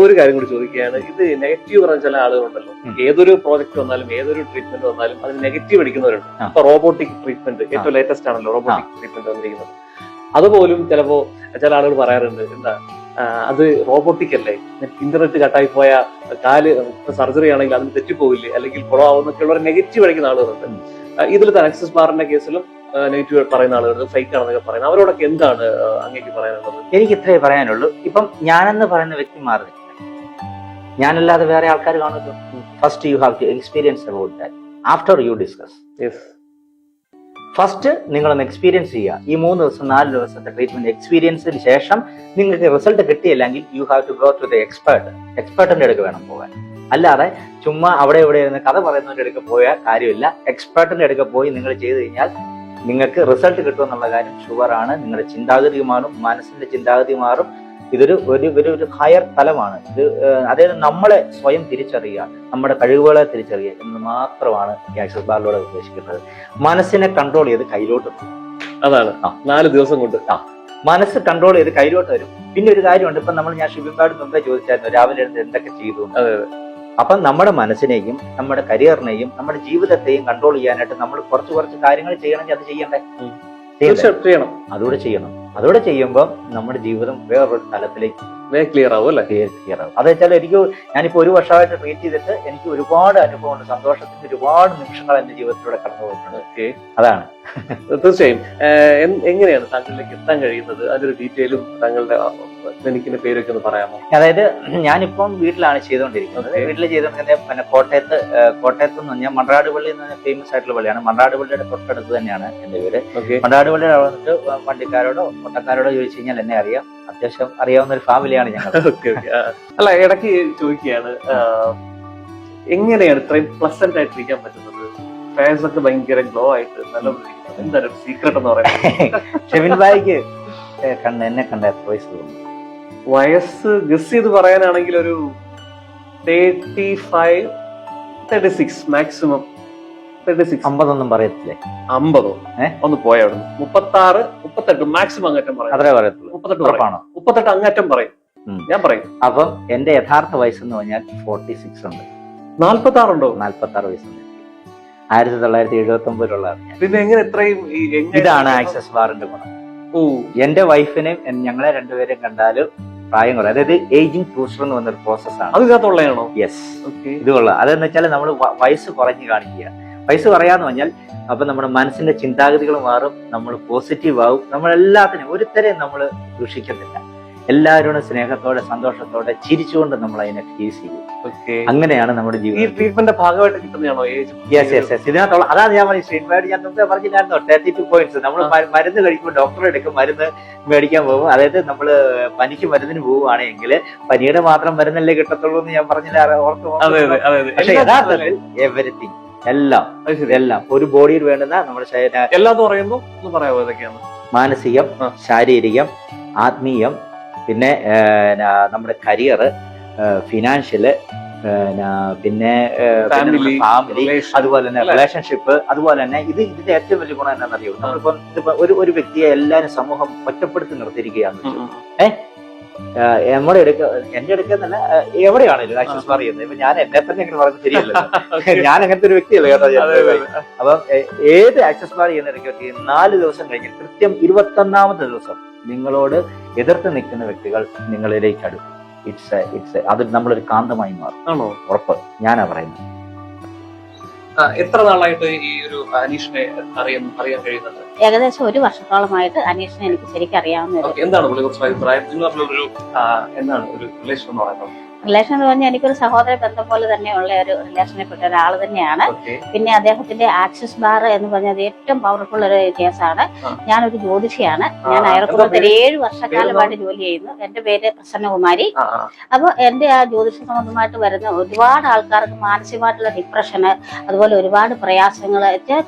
ഒരു കാര്യം കൂടി ചോദിക്കുകയാണ്. ഇത് നെഗറ്റീവ് പറഞ്ഞ ചില ആളുകളുണ്ടല്ലോ. ഏതൊരു പ്രോജക്റ്റ് വന്നാലും ഏതൊരു ട്രീറ്റ്മെന്റ് വന്നാലും അതിന് നെഗറ്റീവ് അടിക്കുന്നവരുണ്ട്. ഇപ്പൊ റോബോട്ടിക് ട്രീറ്റ്മെന്റ് ഏറ്റവും ലേറ്റസ്റ്റ് ആണല്ലോ റോബോട്ടിക് ട്രീറ്റ്മെന്റ് വന്നിരിക്കുന്നത്. അതുപോലും ചിലപ്പോ ചില ആളുകൾ പറയാറുണ്ട് എന്താ അത് റോബോട്ടിക് അല്ലേ? ഇന്റർനെറ്റ് കട്ടായി പോയ കാൽ സർജറി ആണെങ്കിൽ അതിന് തെറ്റിപ്പോവില്ലേ? അല്ലെങ്കിൽ കുളമാവുന്നൊക്കെ ഉള്ള നെഗറ്റീവ് അടിക്കുന്ന ആളുകളുണ്ട് ഇതിൽ തന്നെ ആക്സസ് ബാറിന്റെ കേസിലും നെഗറ്റീവ് പറയുന്ന ആളുകളുണ്ട്. ഫേക്ക് ആണെന്നൊക്കെ പറയുന്നത്. അവരോടൊക്കെ എന്താണ് അങ്ങേക്ക് പറയാനുള്ളത്? എനിക്ക് ഇത്രേ പറയാനുള്ളൂ. ഇപ്പം ഞാനെന്ന് പറയുന്ന വ്യക്തി മാറി. ഞാനല്ലാതെ വേറെ ആൾക്കാർ കാണുമല്ലോ. First you have to experience about that after you discuss yes first നിങ്ങളൊന്ന് എക്സ്പീരിയൻസ് ചെയ്യുക. ഈ മൂന്ന് ദിവസം നാല് ദിവസത്തെ ട്രീറ്റ്മെന്റ് എക്സ്പീരിയൻസിന് ശേഷം നിങ്ങൾക്ക് റിസൾട്ട് കിട്ടിയില്ലെങ്കിൽ you have to go to the expert എക്സ്പേർട്ടിന്റെ അടുക്ക് വേണം പോകാൻ. അല്ലാതെ ചുമ്മാ അവിടെ ഇവിടെ ഇരുന്ന് കഥ പറയുന്നവരുടെ അടുക്ക് പോയ കാര്യമില്ല. എക്സ്പേർട്ടിന്റെ അടുക്ക് പോയി നിങ്ങൾ ചെയ്തു കഴിഞ്ഞാൽ നിങ്ങൾക്ക് റിസൾട്ട് കിട്ടുമെന്നുള്ള കാര്യം ഷുവറാണ് നിങ്ങളുടെ ചിന്താഗതി മാറും മനസ്സിന്റെ ചിന്താഗതി മാറും. ഇതൊരു ഒരു ഒരു ഒരു ഹയർ തലമാണ്. ഇത് അതായത് നമ്മളെ സ്വയം തിരിച്ചറിയുക നമ്മുടെ കഴിവുകളെ തിരിച്ചറിയുക എന്ന് മാത്രമാണ് ഈ ആക്സസ് ബാറിലൂടെ ഉദ്ദേശിക്കുന്നത്. മനസ്സിനെ കൺട്രോൾ ചെയ്ത് കയ്യിലോട്ട്. അതാണ്. നാല് ദിവസം കൊണ്ട്. ആ. മനസ്സ് കൺട്രോൾ ചെയ്ത് കയ്യിലോട്ട് വരും. പിന്നെ ഒരു കാര്യമുണ്ട്. ഇപ്പൊ നമ്മൾ ഞാൻ ഷിബിൻപാട് മുമ്പേ ചോദിച്ചായിരുന്നു രാവിലെ എടുത്ത് എന്തൊക്കെ ചെയ്തു അപ്പം നമ്മുടെ മനസ്സിനെയും നമ്മുടെ കരിയറിനെയും നമ്മുടെ ജീവിതത്തെയും കൺട്രോൾ ചെയ്യാനായിട്ട് നമ്മൾ കുറച്ച് കുറച്ച് കാര്യങ്ങൾ ചെയ്യണമെങ്കിൽ അത് ചെയ്യണ്ടേ? ഉം. ചെയ്യണ്ടേ? തീർച്ചയായിട്ടും ചെയ്യണം. അതുകൂടെ ചെയ്യണം. അതുകൂടെ ചെയ്യുമ്പോൾ നമ്മുടെ ജീവിതം വേറൊരു തലത്തിലേക്ക് ക്ലിയർ ആവും അല്ലേ? ക്ലിയർ ആവും. അത് വെച്ചാൽ എനിക്ക് ഞാനിപ്പോ ഒരു വർഷമായിട്ട് ട്രീറ്റ് ചെയ്തിട്ട് എനിക്ക് ഒരുപാട് അനുഭവമുണ്ട് സന്തോഷത്തിന്റെ ഒരുപാട് നിമിഷങ്ങൾ എന്റെ ജീവിതത്തിലൂടെ കടന്നു പോയിട്ടുണ്ട്. അതാണ്. തീർച്ചയായും. എങ്ങനെയാണ് താങ്കളിലേക്ക് എത്താൻ കഴിയുന്നത്? അതിന്റെ ഡീറ്റെയിലും താങ്കളുടെ ക്ലിനിക്കിന്റെ പേരൊക്കെ ഒന്ന് പറയാമോ? അതായത് ഞാനിപ്പം വീട്ടിലാണ് ചെയ്തുകൊണ്ടിരിക്കുന്നത്. വീട്ടിൽ ചെയ്തുകൊണ്ടിരിക്കുന്നത് പിന്നെ കോട്ടയത്ത് കോട്ടയത്ത് നിന്ന് ഞാൻ മൺറാട് പള്ളി എന്ന് പറഞ്ഞാൽ ഫേമസ് ആയിട്ടുള്ള പള്ളിയാണ്. മൺറാട് പള്ളിയുടെ തൊട്ടടുത്ത് തന്നെയാണ് എന്റെ വീട്. മണ്ണാട് മൺറാട് പള്ളിയുടെ അവിടെ വന്നിട്ട് വണ്ടിക്കാരോടോ ഓട്ടക്കാരോടോ ചോദിച്ചു കഴിഞ്ഞാൽ എന്നെ അറിയാം. അത്യാവശ്യം അറിയാവുന്ന ഒരു ഫാമിലിയാണ് ഞങ്ങൾ. *laughs* അല്ല ഇടയ്ക്ക് ചോദിക്കുകയാണ് എങ്ങനെയാണ് ഇത്രയും പ്ലസന്റ് ആയിട്ട് ഇരിക്കാൻ പറ്റുന്നത്? ഫേസ് ഒക്കെ ഭയങ്കര ഗ്ലോ ആയിട്ട് നല്ല എന്തായാലും സീക്രട്ട് എന്ന് പറയുന്നത്? *laughs* ഷെവിൻ ബായിക്ക് കണ്ണ് എന്നെ കണ്ട എത്ര വയസ്സ് തോന്നുന്നു വയസ്സ് ഗസ് ചെയ്ത് പറയാനാണെങ്കിൽ ഒരു thirty five thirty six maximum thirty six അമ്പതൊന്നും പറയത്തില്ലേ? അമ്പതോ? ഒന്ന് പോയ അവിടെ മുപ്പത്തി ആറ് മുപ്പത്തെട്ട് മാക്സിമം അങ്ങേറ്റം പറയാം. അത്രേ പറയത്തുള്ളൂ. മുപ്പത്തെട്ട് ഉറപ്പാണോ? മുപ്പത്തെട്ട് അങ്ങേറ്റം പറയും. ഞാൻ പറയും. അപ്പം എന്റെ യഥാർത്ഥ വയസ്സ് എന്ന് പറഞ്ഞാൽ ഫോർട്ടി സിക്സ് ഉണ്ട്. നാല്പത്തി ആറുണ്ടോ നാല്പത്തി ആറ് വയസ്സുണ്ട്. ആയിരത്തി തൊള്ളായിരത്തി എഴുപത്തി ഒമ്പതിലുള്ളതാണ് പിന്നെ എങ്ങനെ ഇത്രയും ഇതാണ് ആക്സസ് ബാറിന്റെ ഗുണം. ഓ. എന്റെ വൈഫിനെയും ഞങ്ങളെ രണ്ടുപേരെയും കണ്ടാലും പ്രായം കുറയും. അതായത് ഏജിങ് ടൂസ്റ്റർ എന്ന് പറഞ്ഞൊരു പ്രോസസ്സാണ് അത് ഇതിനകത്തുള്ളതാണോ? യെസ് ഇത് കൊള്ളാം. അതെന്ന് വെച്ചാൽ നമ്മൾ വയസ്സ് കുറഞ്ഞു കാണിക്കുക. വയസ്സ് പറയാന്ന് പറഞ്ഞാൽ അപ്പൊ നമ്മുടെ മനസ്സിന്റെ ചിന്താഗതികൾ മാറും നമ്മൾ പോസിറ്റീവ് ആവും. നമ്മളെല്ലാത്തിനും ഒരുത്തരെയും നമ്മൾ ദൂഷിക്കത്തില്ല. എല്ലാവരോടും സ്നേഹത്തോടെ സന്തോഷത്തോടെ ചിരിച്ചുകൊണ്ട് നമ്മൾ അതിനെ ഫേസ് ചെയ്യും. അങ്ങനെയാണ് നമ്മുടെ ഈ ജീവിതം. ട്രീറ്റ്മെന്റ് ഭാഗമായിട്ട് കിട്ടുന്നതാണോ യെസ് യെസ് യെസ് ഇതിനകത്തുള്ള അതാണ് ഞാൻ സ്ട്രീറ്റ് ഞാൻ മുമ്പേ പറഞ്ഞില്ലായിരുന്നോ? തേർട്ടി ടു പോയിന്റ്സ് നമ്മൾ മരുന്ന് കഴിക്കുമ്പോൾ ഡോക്ടറെ എടുക്കും മരുന്ന് മേടിക്കാൻ പോകും. അതായത് നമ്മൾ പനിക്ക് മരുന്നിന് പോവുകയാണെങ്കിൽ പനിയുടെ മാത്രം മരുന്നല്ലേ കിട്ടത്തുള്ളൂ എന്ന് ഞാൻ പറഞ്ഞില്ല. ഓർത്ത് പക്ഷെ യഥാർത്ഥത്തിൽ എവരിത്തിങ് എല്ലാം എല്ലാം. ഒരു ബോഡിയിൽ വേണ്ടുന്ന നമ്മുടെ ശരീര എല്ലാം എന്ന് പറയുമ്പോ ഒന്ന് പറയാമോ ഇതൊക്കെയാണ് മാനസികം ശാരീരികം ആത്മീയം പിന്നെ നമ്മുടെ കരിയർ ഫിനാൻഷ്യൽ പിന്നെ ഫാമിലി അതുപോലെ തന്നെ റിലേഷൻഷിപ്പ് അതുപോലെ തന്നെ ഇത് ഇതിന്റെ ഏറ്റവും വലിയ ഗുണം എന്താണെന്നറിയോ? നമ്മളിപ്പം ഇതിപ്പോ ഒരു ഒരു വ്യക്തിയെ എല്ലാവരും സമൂഹം ഒറ്റപ്പെടുത്തി നിർത്തിയിരിക്കുകയാണ് ഉം, ഉം. ഏഹ്, നമ്മുടെ എടുക്ക എന്റെ എടുക്കുന്ന എവിടെയാണെങ്കിലും ആക്സസ് പറയുന്നത്. ഇപ്പൊ ഞാൻ എന്നെ തന്നെ അങ്ങനെ പറയുന്നത് ശരിയല്ല *laughs* ഞാൻ അങ്ങനത്തെ ഒരു വ്യക്തിയല്ല കേട്ടോ. അപ്പം ഏത് ആക്സസ് ബാർ ചെയ്യുന്ന ഇടയ്ക്കൊക്കെ നാല് ദിവസം കഴിഞ്ഞ് കൃത്യം ഇരുപത്തൊന്നാമത്തെ ദിവസം നിങ്ങളോട് എതിർത്ത് നിൽക്കുന്ന വ്യക്തികൾ നിങ്ങളിലേക്ക് അടുക്കും. ഇറ്റ്സ് ഇറ്റ്സ് അത് നമ്മളൊരു കാന്തമായി മാറും. ഉറപ്പ്. ഞാനാ പറയുന്നത്. എത്ര നാളായിട്ട് ഈ ഒരു അനീഷിനെ അറിയാൻ അറിയാൻ കഴിയുന്നുണ്ട്? ഏകദേശം ഒരു വർഷത്തോളമായിട്ട് അനീഷിനെ എനിക്ക് ശരിക്കും അറിയാവുന്ന എന്താണ് പുള്ളിയെ കുറിച്ച് അഭിപ്രായം? നിങ്ങൾ തമ്മിലൊരു എന്താണ് ഒരു റിലേഷൻ എന്ന് പറയുന്നത്? റിലേഷൻ എന്ന് പറഞ്ഞാൽ എനിക്കൊരു സഹോദര ബന്ധം പോലെ തന്നെയുള്ള ഒരു റിലേഷനിൽപ്പെട്ട ഒരാൾ തന്നെയാണ്. പിന്നെ അദ്ദേഹത്തിന്റെ ആക്സിസ് ബാർ എന്ന് പറഞ്ഞത് ഏറ്റവും പവർഫുൾ ഒരു കേസാണ്. ഞാനൊരു ജ്യോതിഷിയാണ്. ഞാൻ അയർക്കുളത്തിൽ ഏഴ് വർഷക്കാലമായിട്ട് ജോലി ചെയ്യുന്നു. എന്റെ പേര് പ്രസന്നകുമാരി. അപ്പോൾ എന്റെ ആ ജ്യോതിഷ സംബന്ധമായിട്ട് വരുന്ന ഒരുപാട് ആൾക്കാർക്ക് മാനസികമായിട്ടുള്ള ഡിപ്രഷന് അതുപോലെ ഒരുപാട് പ്രയാസങ്ങൾ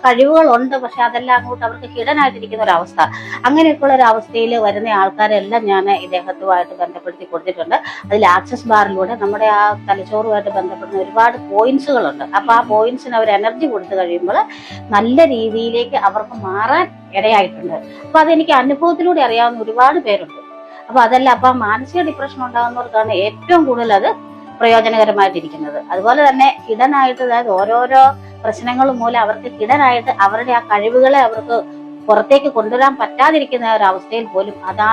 കഴിവുകളുണ്ട്. പക്ഷെ അതെല്ലാം അങ്ങോട്ട് അവർക്ക് ഹിഡനായിട്ടിരിക്കുന്ന ഒരു അവസ്ഥ. അങ്ങനെയൊക്കെയുള്ള ഒരു അവസ്ഥയിൽ വരുന്ന ആൾക്കാരെല്ലാം ഞാൻ ഇദ്ദേഹത്തുമായിട്ട് ബന്ധപ്പെടുത്തി കൊടുത്തിട്ടുണ്ട്. അതിൽ ആക്സസ് ബാറിലൂടെ നമ്മുടെ ആ തലച്ചോറുമായിട്ട് ബന്ധപ്പെടുന്ന ഒരുപാട് പോയിന്റ്സുകളുണ്ട്. അപ്പൊ ആ പോയിന്റ്സിന് അവർ എനർജി കൊടുത്തു കഴിയുമ്പോൾ നല്ല രീതിയിലേക്ക് അവർക്ക് മാറാൻ ഇടയായിട്ടുണ്ട്. അപ്പൊ അതെനിക്ക് അനുഭവത്തിലൂടെ അറിയാവുന്ന ഒരുപാട് പേരുണ്ട്. അപ്പൊ അതല്ല അപ്പൊ മാനസിക ഡിപ്രഷൻ ഉണ്ടാകുന്നവർക്കാണ് ഏറ്റവും കൂടുതൽ അത് പ്രയോജനകരമായിട്ടിരിക്കുന്നത്. അതുപോലെ തന്നെ കിടനായിട്ട് അതായത് ഓരോരോ പ്രശ്നങ്ങൾ മൂലം അവർക്ക് കിടനായിട്ട് അവരുടെ ആ കഴിവുകളെ അവർക്ക് പുറത്തേക്ക് കൊണ്ടുവരാൻ പറ്റാതിരിക്കുന്ന ഒരു അവസ്ഥയിൽ പോലും അതാ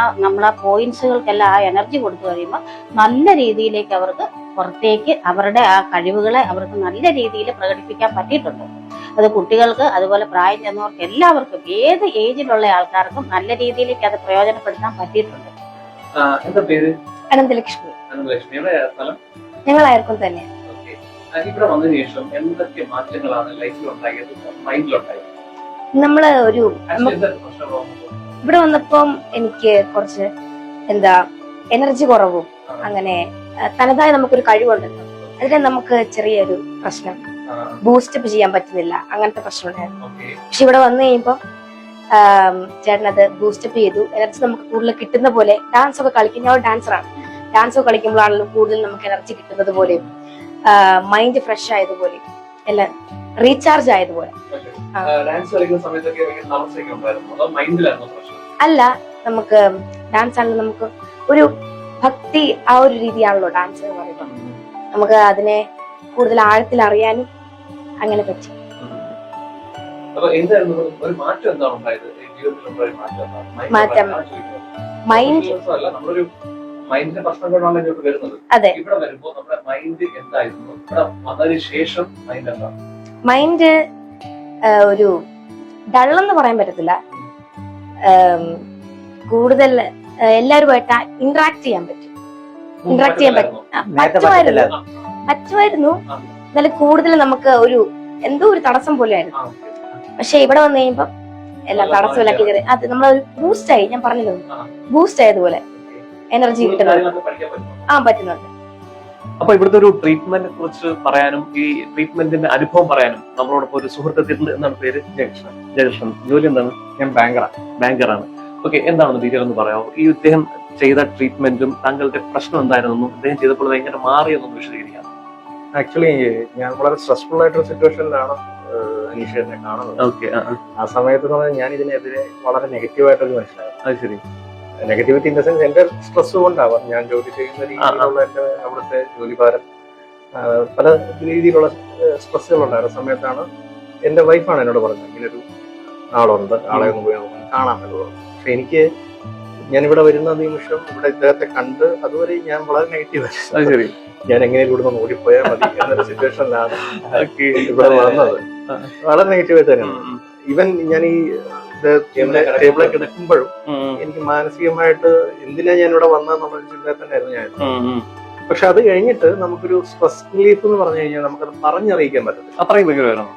ആ പോയിന്റ്സുകൾക്കെല്ലാം ആ എനർജി കൊടുത്തു കഴിയുമ്പോൾ നല്ല രീതിയിലേക്ക് അവർക്ക് പുറത്തേക്ക് അവരുടെ ആ കഴിവുകളെ അവർക്ക് നല്ല രീതിയിൽ പ്രകടിപ്പിക്കാൻ പറ്റിയിട്ടുണ്ട്. അത് കുട്ടികൾക്ക് അതുപോലെ പ്രായം ചെന്നവർക്ക് എല്ലാവർക്കും ഏത് ഏജിലുള്ള ആൾക്കാർക്കും നല്ല രീതിയിലേക്ക് അത് പ്രയോജനപ്പെടുത്താൻ പറ്റിയിട്ടുണ്ട്. എന്താ പേര്? അനന്തലക്ഷ്മി. ഞങ്ങൾ ആർക്കും തന്നെ ഓക്കെ. ഇവിടെ വന്നതിന് ശേഷം എന്തൊക്കെ മാറ്റങ്ങളാണ് ലൈഫിൽ ഉണ്ടായത് മൈൻഡിലുണ്ടായത് നമ്മൾ ഒരു ഇവിടെ വന്നപ്പം എനിക്ക് കുറച്ച് എന്താ എനർജി കുറവും. അങ്ങനെ തനതായ നമുക്കൊരു കഴിവുണ്ടല്ലോ. അതിനെ നമുക്ക് ചെറിയൊരു പ്രശ്നം ബൂസ്റ്റപ്പ് ചെയ്യാൻ പറ്റുന്നില്ല. അങ്ങനത്തെ പ്രശ്നം ഉണ്ടായിരുന്നു പക്ഷെ ഇവിടെ വന്നു കഴിയുമ്പോൾ ചേട്ടൻ അത് ബൂസ്റ്റപ്പ് ചെയ്തു. എനർജി നമുക്ക് കൂടുതൽ കിട്ടുന്ന പോലെ ഡാൻസ് ഒക്കെ കളിക്കുന്ന ഞാൻ ഡാൻസറാണ് ഡാൻസ് ഒക്കെ കളിക്കുമ്പോഴാണല്ലോ കൂടുതൽ നമുക്ക് എനർജി കിട്ടുന്നത് പോലെയും മൈൻഡ് ഫ്രഷ് ആയതുപോലെ എല്ലാം റീചാർജ് ആയതുപോലെ. അല്ല നമുക്ക് ഡാൻസ് ആണെങ്കിൽ നമുക്ക് ഒരു ഭക്തി ആ ഒരു രീതിയാണല്ലോ ഡാൻസ് എന്ന് പറയുന്നത്. നമുക്ക് അതിനെ കൂടുതൽ ആഴത്തിൽ അറിയാനും അങ്ങനെ പറ്റി. മാറ്റം. മൈൻഡ് മൈൻഡിന്റെ പ്രശ്നങ്ങളാണ് ഇങ്ങോട്ട് വരുന്നത്. ഇവിടെ വരുമ്പോ നമ്മുടെ മൈൻഡ് എന്തായിരുന്നു? ഇവിടെ വന്നതിന് ശേഷം മൈൻഡ് എന്താണ് മൈൻഡ് ഒരു ഡള്ളെന്ന് പറയാൻ പറ്റത്തില്ല. കൂടുതൽ എല്ലാവരുമായിട്ട് ഇന്ററാക്ട് ചെയ്യാൻ പറ്റും. ഇന്ററാക്ട് ചെയ്യാൻ പറ്റും. പറ്റുമായിരുന്നു. പറ്റുമായിരുന്നു. എന്നാലും കൂടുതൽ നമുക്ക് ഒരു എന്തോ ഒരു തടസ്സം പോലെയായിരുന്നു. പക്ഷെ ഇവിടെ വന്നു കഴിയുമ്പോ എല്ലാം തടസ്സമില്ലാക്കി അത് നമ്മളൊരു ബൂസ്റ്റ് ആയി. ഞാൻ പറഞ്ഞിരുന്നു. ബൂസ്റ്റ് ആയതുപോലെ. എനർജി പറ്റും ആ പറ്റുന്നുണ്ട്. അപ്പൊ ഇവിടുത്തെ ഒരു ട്രീറ്റ്മെന്റിനെ കുറിച്ച് പറയാനും ഈ ട്രീറ്റ്മെന്റിന്റെ അനുഭവം പറയാനും നമ്മളോടൊപ്പം ഒരു സുഹൃത്ത് എത്തിയിട്ടുണ്ട് എന്താണ് പേര് ജയകൃഷ്ണൻ. ജയകൃഷ്ണൻ ജോലി എന്താണ്? ഞാൻ ബാങ്കറാണ് ബാങ്കറാണ് ഓക്കെ എന്താണെന്ന് ഡീറ്റെയിൽ ഒന്ന് പറയാമോ ഈ ഇദ്ദേഹം ചെയ്ത ട്രീറ്റ്മെന്റും താങ്കളുടെ പ്രശ്നം എന്തായിരുന്നു ഇദ്ദേഹം ചെയ്തപ്പോൾ എങ്ങനെ മാറിയെന്നൊന്ന് വിശദീകരിക്കാം. ആക്ച്വലി ഞാൻ വളരെ സ്ട്രെസ്ഫുൾ ആയിട്ടൊരു സിറ്റുവേഷനിലാണ് അനീഷ് എന്നെ കാണുന്നത്. ഓക്കെ ആ സമയത്ത് ഞാൻ ഇതിനെതിരെ വളരെ നെഗറ്റീവ് ആയിട്ടൊരു മനുഷ്യനാണ് അത് ശരി. നെഗറ്റിവിറ്റി ഇൻ ദ സെൻസ് എന്റെ സ്ട്രെസ് കൊണ്ടാവാം ഞാൻ ജോലി ചെയ്യുന്ന രീതിയിലുള്ള എന്റെ അവിടുത്തെ ജോലിഭാരം. പല രീതിയിലുള്ള സ്ട്രെസ്സുകൾ ഉണ്ടായിരുന്ന സമയത്താണ് എന്റെ വൈഫാണ് എന്നോട് പറഞ്ഞത്. ഇങ്ങനൊരു ആളുണ്ട്. ആളെ ഒന്ന് പോയി നമുക്ക് കാണാം എന്ന് പറഞ്ഞു. പക്ഷെ എനിക്ക് ഞാൻ ഇവിടെ വരുന്ന നിമിഷം ഇവിടെ ഇദ്ദേഹത്തെ കണ്ട് അതുവരെ ഞാൻ വളരെ നെഗറ്റീവ് ആയിരുന്നു ശരി. ഞാൻ എങ്ങനെയും ഇവിടെ നിന്ന് ഓടിപ്പോയാൽ മതി എന്നൊരു സിറ്റുവേഷനിലാണ് *laughs* ഇവിടെ വന്നത്. വളരെ നെഗറ്റീവ് ആയിട്ട് തന്നെയാണ്. ഈവൻ ഞാൻ ഈ ടേബിളിൽ കിടക്കുമ്പോഴും. എനിക്ക് മാനസികമായിട്ട് എന്തിനാ ഞാൻ ഇവിടെ വന്നതെന്നുള്ള ചിന്ത തന്നെയായിരുന്നു. ഞാൻ പക്ഷെ അത് കഴിഞ്ഞിട്ട് നമുക്കൊരു സ്ട്രെസ് റിലീഫ് എന്ന് പറഞ്ഞു കഴിഞ്ഞാൽ നമുക്കത് പറഞ്ഞറിയിക്കാൻ പറ്റത്തില്ല. അത്രയും ഭയങ്കരമായിരുന്നു.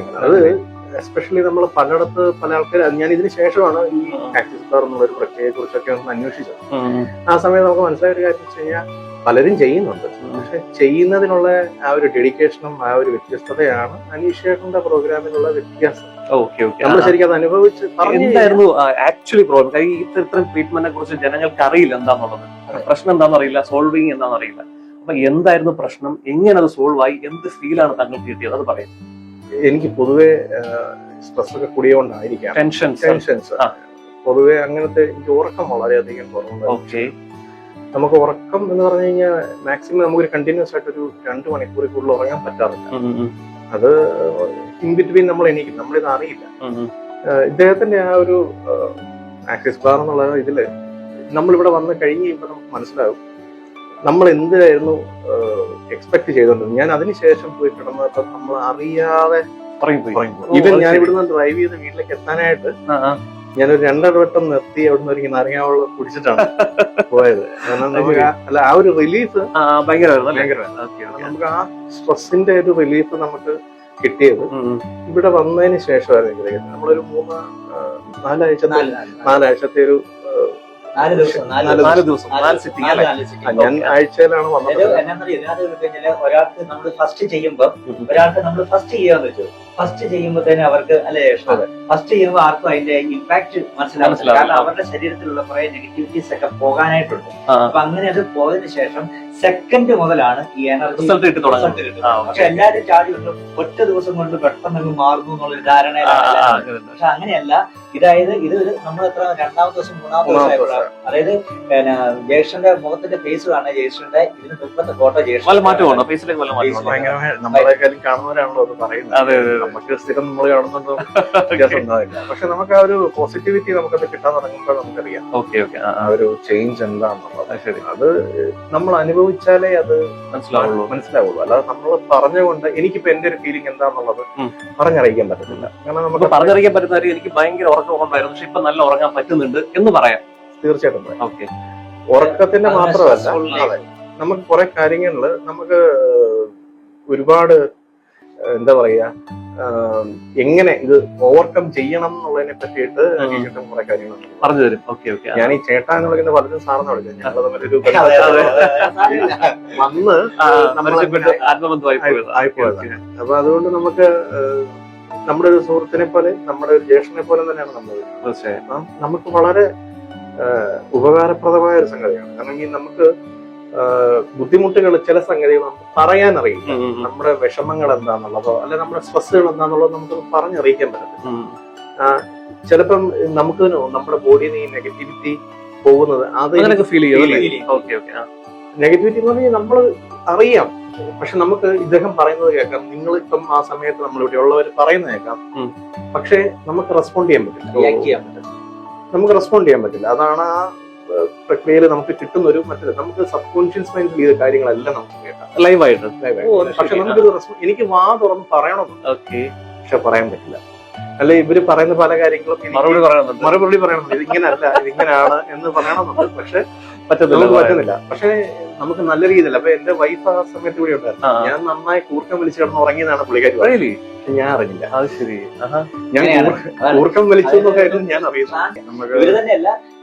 അങ്ങനെ. അത് എസ്പെഷ്യലി നമ്മൾ പലയിടത്ത് പല ആൾക്കാർ ഞാൻ ഇതിന് ശേഷമാണ് ഈ ആക്സിസ് ബാർ എന്നുള്ള ഒരു പ്രക്രിയയെ കുറിച്ചൊക്കെ ഒന്ന് അന്വേഷിച്ചത്. ആ സമയത്ത് നമുക്ക് മനസ്സിലായ ഒരു കാര്യം വെച്ച് കഴിഞ്ഞാൽ പലരും ചെയ്യുന്നുണ്ട്. പക്ഷെ ചെയ്യുന്നതിനുള്ള ആ ഒരു ഡെഡിക്കേഷനും ആ ഒരു വ്യത്യസ്തതയാണ് അനീഷേട്ടന്റെ പ്രോഗ്രാമിലുള്ള വ്യത്യാസം. നമ്മൾ ശരിക്കും അത് അനുഭവിച്ച് എന്തായിരുന്നു ആക്ച്വലി പ്രോബ്ലം കാര്യം ഈ ഇത്തരം ട്രീറ്റ്മെന്റിനെ കുറിച്ച് ജനങ്ങൾക്ക് അറിയില്ല എന്താന്നുള്ളത്. പ്രശ്നം എന്താണെന്ന് അറിയില്ല സോൾവിങ് എന്താണെന്ന് അറിയില്ല അപ്പൊ എന്തായിരുന്നു പ്രശ്നം? എങ്ങനെ അത് സോൾവ് ആയി? എന്ത് ഫീലാണ് താങ്കൾക്ക് കിട്ടിയത്? അത് പറയാം. എനിക്ക് പൊതുവെ സ്ട്രെസ് ഒക്കെ കൂടിയോണ്ടായിരിക്കാം. Tensions tensions. പൊതുവെ അങ്ങനത്തെ എനിക്ക് ഉറക്കം വളരെയധികം കുറവുണ്ട്. ഓക്കെ. നമുക്ക് ഉറക്കം എന്ന് പറഞ്ഞു കഴിഞ്ഞാൽ മാക്സിമം നമുക്ക് ഒരു കണ്ടിന്യൂസ് ആയിട്ട് ഒരു രണ്ട് മണിക്കൂറിൽ കൂടുതൽ ഉറങ്ങാൻ പറ്റാറില്ല. അത് ഇൻ ബിറ്റ്വീൻ നമ്മൾ എണീക്കും. നമ്മളിത് അറിയില്ല. ആഹ്. ഇദ്ദേഹത്തിന്റെ ആ ഒരു ആക്സിസ് ബാർ എന്നുള്ള ഇതിൽ നമ്മളിവിടെ വന്ന് കഴിഞ്ഞ് കഴിയുമ്പോൾ നമുക്ക് മനസ്സിലാവും നമ്മൾ എന്തായിരുന്നു എക്സ്പെക്ട് ചെയ്തോണ്ടത് ഞാൻ അതിനുശേഷം പോയി കിടന്നപ്പോൾ നമ്മൾ അറിയാതെ ഇവൻ ഞാൻ ഇവിടുന്ന് ഡ്രൈവ് ചെയ്ത് വീട്ടിലേക്ക് എത്താനായിട്ട് ഞാനൊരു രണ്ടര വട്ടം നിർത്തി അവിടുന്ന് ഒരു നാരങ്ങാവെള്ള കുടിച്ചിട്ടാണ് *laughs* പോയത്. കാരണം നമുക്ക് ആ- അല്ല ആ ഒരു റിലീഫ് ഭയങ്കരമായിരുന്നു അല്ലേ? ഭയങ്കരമാണ് ഓക്കെ ഓക്കെ. നമുക്ക് ആ സ്ട്രെസ്സിന്റെ ഒരു റിലീഫ് നമുക്ക് കിട്ടിയത് ഇവിടെ വന്നതിന് ശേഷമായിരുന്നു എനിക്ക്. നമ്മളൊരു മൂന്ന് ആ, നാലാഴ്ച നാല് നാല്. നാലാഴ്ചത്തെ ഒരു നാല് ദിവസം നാല് ദിവസം. നാല് സിറ്റിംഗ് അല്ലേ. ഞാൻ ആഴ്ചയിലാണ് വന്നത്. എന്നാന്നറിയോ? ഒരാൾക്ക് നമ്മൾ ഫസ്റ്റ് ചെയ്യുമ്പോ ഒരാൾക്ക് നമ്മൾ ഫസ്റ്റ് ചെയ്യാന്ന് വെച്ചു ഫസ്റ്റ് ചെയ്യുമ്പോ തന്നെ അവർക്ക് അല്ലെ ഫസ്റ്റ് ചെയ്യുമ്പോൾ ആർക്കും അതിന്റെ ഇമ്പാക്ട് മനസ്സിലാവില്ല. കാരണം അവരുടെ ശരീരത്തിലുള്ള കുറെ നെഗറ്റിവിറ്റീസ് ഒക്കെ പോകാനായിട്ടുണ്ട്. അപ്പൊ അങ്ങനെ അത് പോയതിനു ശേഷം സെക്കൻഡ് മുതലാണ് ഈ എനർജി റിസൾട്ട് കിട്ടി പക്ഷെ എല്ലാരും ചാടി വന്നു. ഒറ്റ ദിവസം കൊണ്ട് പെട്ടെന്ന് മാറുന്നു എന്നുള്ളൊരു ധാരണയിലാണ്. പക്ഷെ അങ്ങനെയല്ല. ഇതായത് ഇത് ഒരു നമ്മൾ എത്ര രണ്ടാമത്തെ ദിവസം മൂന്നാമത്തെ ദിവസം. അതായത് പിന്നെ ജയേഷന്റെ മുഖത്തിന്റെ ഫേസ് കാണാൻ ജയേഷന്റെ ഇതിന് മുമ്പത്തെ ഫോട്ടോ വല്ല ജേഷൻ മാറ്റമുണ്ടോ ഫേസിലേക്ക് നമ്മളെക്കാളും കാണുന്നവരാണല്ലോ അത് പറയുന്നത്. നമുക്ക് സ്ഥിരം നമ്മൾ കാണുന്നുണ്ടോ *laughs* പക്ഷെ നമുക്ക് ആ ഒരു പോസിറ്റിവിറ്റി നമുക്കത് കിട്ടാൻ തുടങ്ങുമ്പോൾ നമുക്കറിയാം. ഓക്കെ ഓക്കെ ആ ഒരു ചേഞ്ച് എന്താണെന്നുള്ളത്. ശരി. അത് നമ്മൾ അനുഭവിച്ചാലേ അത് മനസ്സിലാവുള്ളൂ. മനസ്സിലാവുള്ളൂ. അല്ലാതെ നമ്മൾ പറഞ്ഞുകൊണ്ട് എനിക്കിപ്പോ എന്റെ ഒരു ഫീലിംഗ് എന്താണെന്നുള്ളത്. പറഞ്ഞറിയിക്കാൻ പറ്റത്തില്ല. കാരണം നമുക്ക് പറഞ്ഞറിയിക്കാൻ പറ്റുന്ന എനിക്ക് ഭയങ്കര ഉറക്കം ഉണ്ടായിരുന്നു പക്ഷെ ഇപ്പൊ നല്ല ഉറങ്ങാൻ പറ്റുന്നുണ്ട് എന്ന് പറയാം. തീർച്ചയായിട്ടും. ഓക്കെ. ഉറക്കത്തിന്റെ മാത്രമല്ല നമുക്ക് കുറെ കാര്യങ്ങളിൽ നമുക്ക് ഒരുപാട് എന്താ പറയാ എങ്ങനെ ഇത് ഓവർകം ചെയ്യണം എന്നുള്ളതിനെ പറ്റിയിട്ട് ചേട്ടൻ കുറെ കാര്യങ്ങൾ പറഞ്ഞു. തരും. ഓക്കെ ഓക്കെ ഞാൻ ഈ ചേട്ടാ എന്ന് വിളിക്കുന്ന പലരും സാറിന് വിളിക്കും. ഞങ്ങൾ തമ്മിലൊരു അതെ, അതെ, അതെ. വന്ന് ആത്മബന്ധമായി അപ്പൊ അതുകൊണ്ട് നമുക്ക് നമ്മുടെ ഒരു സുഹൃത്തിനെ പോലെ നമ്മുടെ ഒരു ജ്യേഷ്ഠനെ പോലെ തന്നെയാണ് നമ്മൾ നമുക്ക് വളരെ ഉപകാരപ്രദമായ ഒരു സംഗതിയാണ്. കാരണം ഈ നമുക്ക് ബുദ്ധിമുട്ടുകൾ ചില സംഗതികൾ നമുക്ക് പറയാൻ അറിയില്ല ഉം. നമ്മുടെ വിഷമങ്ങൾ എന്താണെന്നുള്ളതോ അല്ലെ നമ്മുടെ സ്ട്രെസ്സുകൾ എന്താണെന്നുള്ളതോ നമുക്ക് പറഞ്ഞറിയിക്കാൻ പറ്റത്തില്ല. ചിലപ്പം നമുക്ക് നമ്മുടെ ബോഡിയിൽ നിന്ന് ഈ നെഗറ്റിവിറ്റി പോകുന്നത് അത് ഫീൽ ചെയ്യും നെഗറ്റിവിറ്റി എന്ന് പറഞ്ഞാൽ നമ്മൾ അറിയാം. പക്ഷെ നമുക്ക് ഇദ്ദേഹം പറയുന്നത് കേൾക്കാം. നിങ്ങൾ ഇപ്പം ആ സമയത്ത് നമ്മൾ ഇവിടെ ഉള്ളവർ പറയുന്നത് കേൾക്കാം. പക്ഷെ നമുക്ക് റെസ്പോണ്ട് ചെയ്യാൻ പറ്റില്ല. നമുക്ക് റെസ്പോണ്ട് ചെയ്യാൻ പറ്റില്ല. അതാണ് ആ പ്രക്രിയയിൽ നമുക്ക് കിട്ടുന്ന ഒരു മറ്റേ നമുക്ക് സബ് കോൺഷ്യസ് മൈൻഡിൽ ചെയ്ത കാര്യങ്ങളെല്ലാം നമുക്ക് കേൾക്കാം. ലൈവായിട്ട് പക്ഷെ നമുക്ക് നമുക്കൊരു എനിക്ക് വാ തുറന്ന് പറയണം ഓക്കെ പക്ഷെ പറയാൻ പറ്റില്ല. അല്ലെ ഇവർ പറയുന്ന പല കാര്യങ്ങളും മറുപടി പറയണം മറുപടി പറയണം ഇത് ഇങ്ങനല്ല ഇത് ഇങ്ങനെയാണ് എന്ന് പറയണമെന്നുണ്ട് പക്ഷെ പറ്റത്തില്ല നമുക്ക് പറ്റുന്നില്ല പക്ഷെ നമുക്ക് നല്ല രീതിയിൽ അപ്പൊ എന്റെ വൈഫ് ആ സമയത്ത് കൂടി ഉണ്ടായിരുന്നു. ഞാൻ നന്നായി കൂർക്കം വലിച്ചു കിടന്ന് ഉറങ്ങിയതാണ് പുള്ളിക്കാരി. ഞാൻ അറിഞ്ഞില്ല. അത് ശരി. ഞാൻ. കൂർക്കം വലിച്ചു എന്നൊക്കെ ആയിരുന്നു ഞാൻ അറിയുന്നത്. നമുക്ക്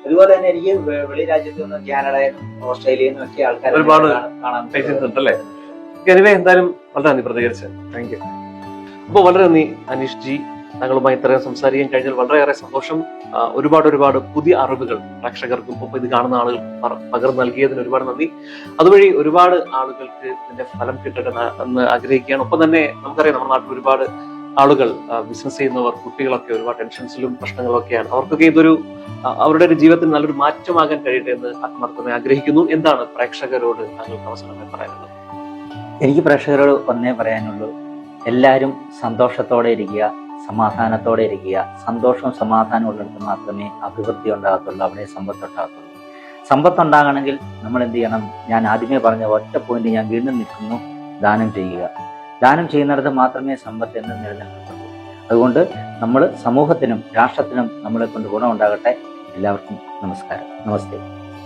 ഇതുപോലെ തന്നെ എനിക്ക് വെളി രാജ്യത്ത് നിന്നും കാനഡയിൽ നിന്നും ഓസ്ട്രേലിയയിൽ നിന്നും ഒക്കെ ആൾക്കാർ ഒരുപാട് കാണാൻ ഉണ്ടല്ലേ? എനിവേ എന്തായാലും വളരെ നന്ദി പ്രതികരിച്ചത്. താങ്ക് യു അപ്പോൾ വളരെ നന്ദി അനീഷ് ജി. താങ്കളുമായി ഇത്രയും സംസാരിക്കാൻ കഴിഞ്ഞാൽ വളരെയേറെ സന്തോഷം. ഒരുപാട് ഒരുപാട് പുതിയ അറിവുകൾ പ്രേക്ഷകർക്കും ഒപ്പം ഇത് കാണുന്ന ആളുകൾക്കും പകർ- പകർന്നു നൽകിയതിന് ഒരുപാട് നന്ദി. അതുവഴി ഒരുപാട് ആളുകൾക്ക് ഇതിന്റെ ഫലം കിട്ടട്ടെ എന്ന് ആഗ്രഹിക്കുകയാണ്. ഒപ്പം തന്നെ നമുക്കറിയാം നമ്മുടെ നാട്ടിൽ ഒരുപാട് ആളുകൾ ബിസിനസ് ചെയ്യുന്നവർ കുട്ടികളൊക്കെ ഒരുപാട് ടെൻഷൻസിലും പ്രശ്നങ്ങളൊക്കെയാണ്. അവർക്കൊക്കെ ഇതൊരു അവരുടെ ഒരു ജീവിതത്തിൽ നല്ലൊരു മാറ്റമാകാൻ കഴിയട്ടെ എന്ന് ആത്മാർത്ഥമായി ആഗ്രഹിക്കുന്നു. എന്താണ് പ്രേക്ഷകരോട് താങ്കൾക്ക് അവസരമായി പറയാനുള്ളത്? എനിക്ക് പ്രേക്ഷകരോട് ഒന്നേ പറയാനുള്ളൂ. എല്ലാവരും സന്തോഷത്തോടെ ഇരിക്കുക സമാധാനത്തോടെ ഇരിക്കുക. സന്തോഷവും സമാധാനവും ഉള്ളിടത്ത് മാത്രമേ അഭിവൃദ്ധി ഉണ്ടാകത്തുള്ളൂ അവിടെ സമ്പത്ത് ഉണ്ടാകത്തുള്ളൂ. സമ്പത്ത് ഉണ്ടാകണമെങ്കിൽ നമ്മൾ എന്ത് ചെയ്യണം? ഞാൻ ആദ്യമേ പറഞ്ഞ ഒറ്റ പോയിന്റ് ഞാൻ വീണ്ടും നിൽക്കുന്നു. ദാനം ചെയ്യുക. ദാനം ചെയ്യുന്നിടത്ത് മാത്രമേ സമ്പത്ത് എന്ന് നിലനിൽക്കുന്നുള്ളൂ അതുകൊണ്ട് നമ്മൾ സമൂഹത്തിനും രാഷ്ട്രത്തിനും നമ്മളെ കൊണ്ട് ഗുണമുണ്ടാകട്ടെ എല്ലാവർക്കും നമസ്കാരം. നമസ്തേ.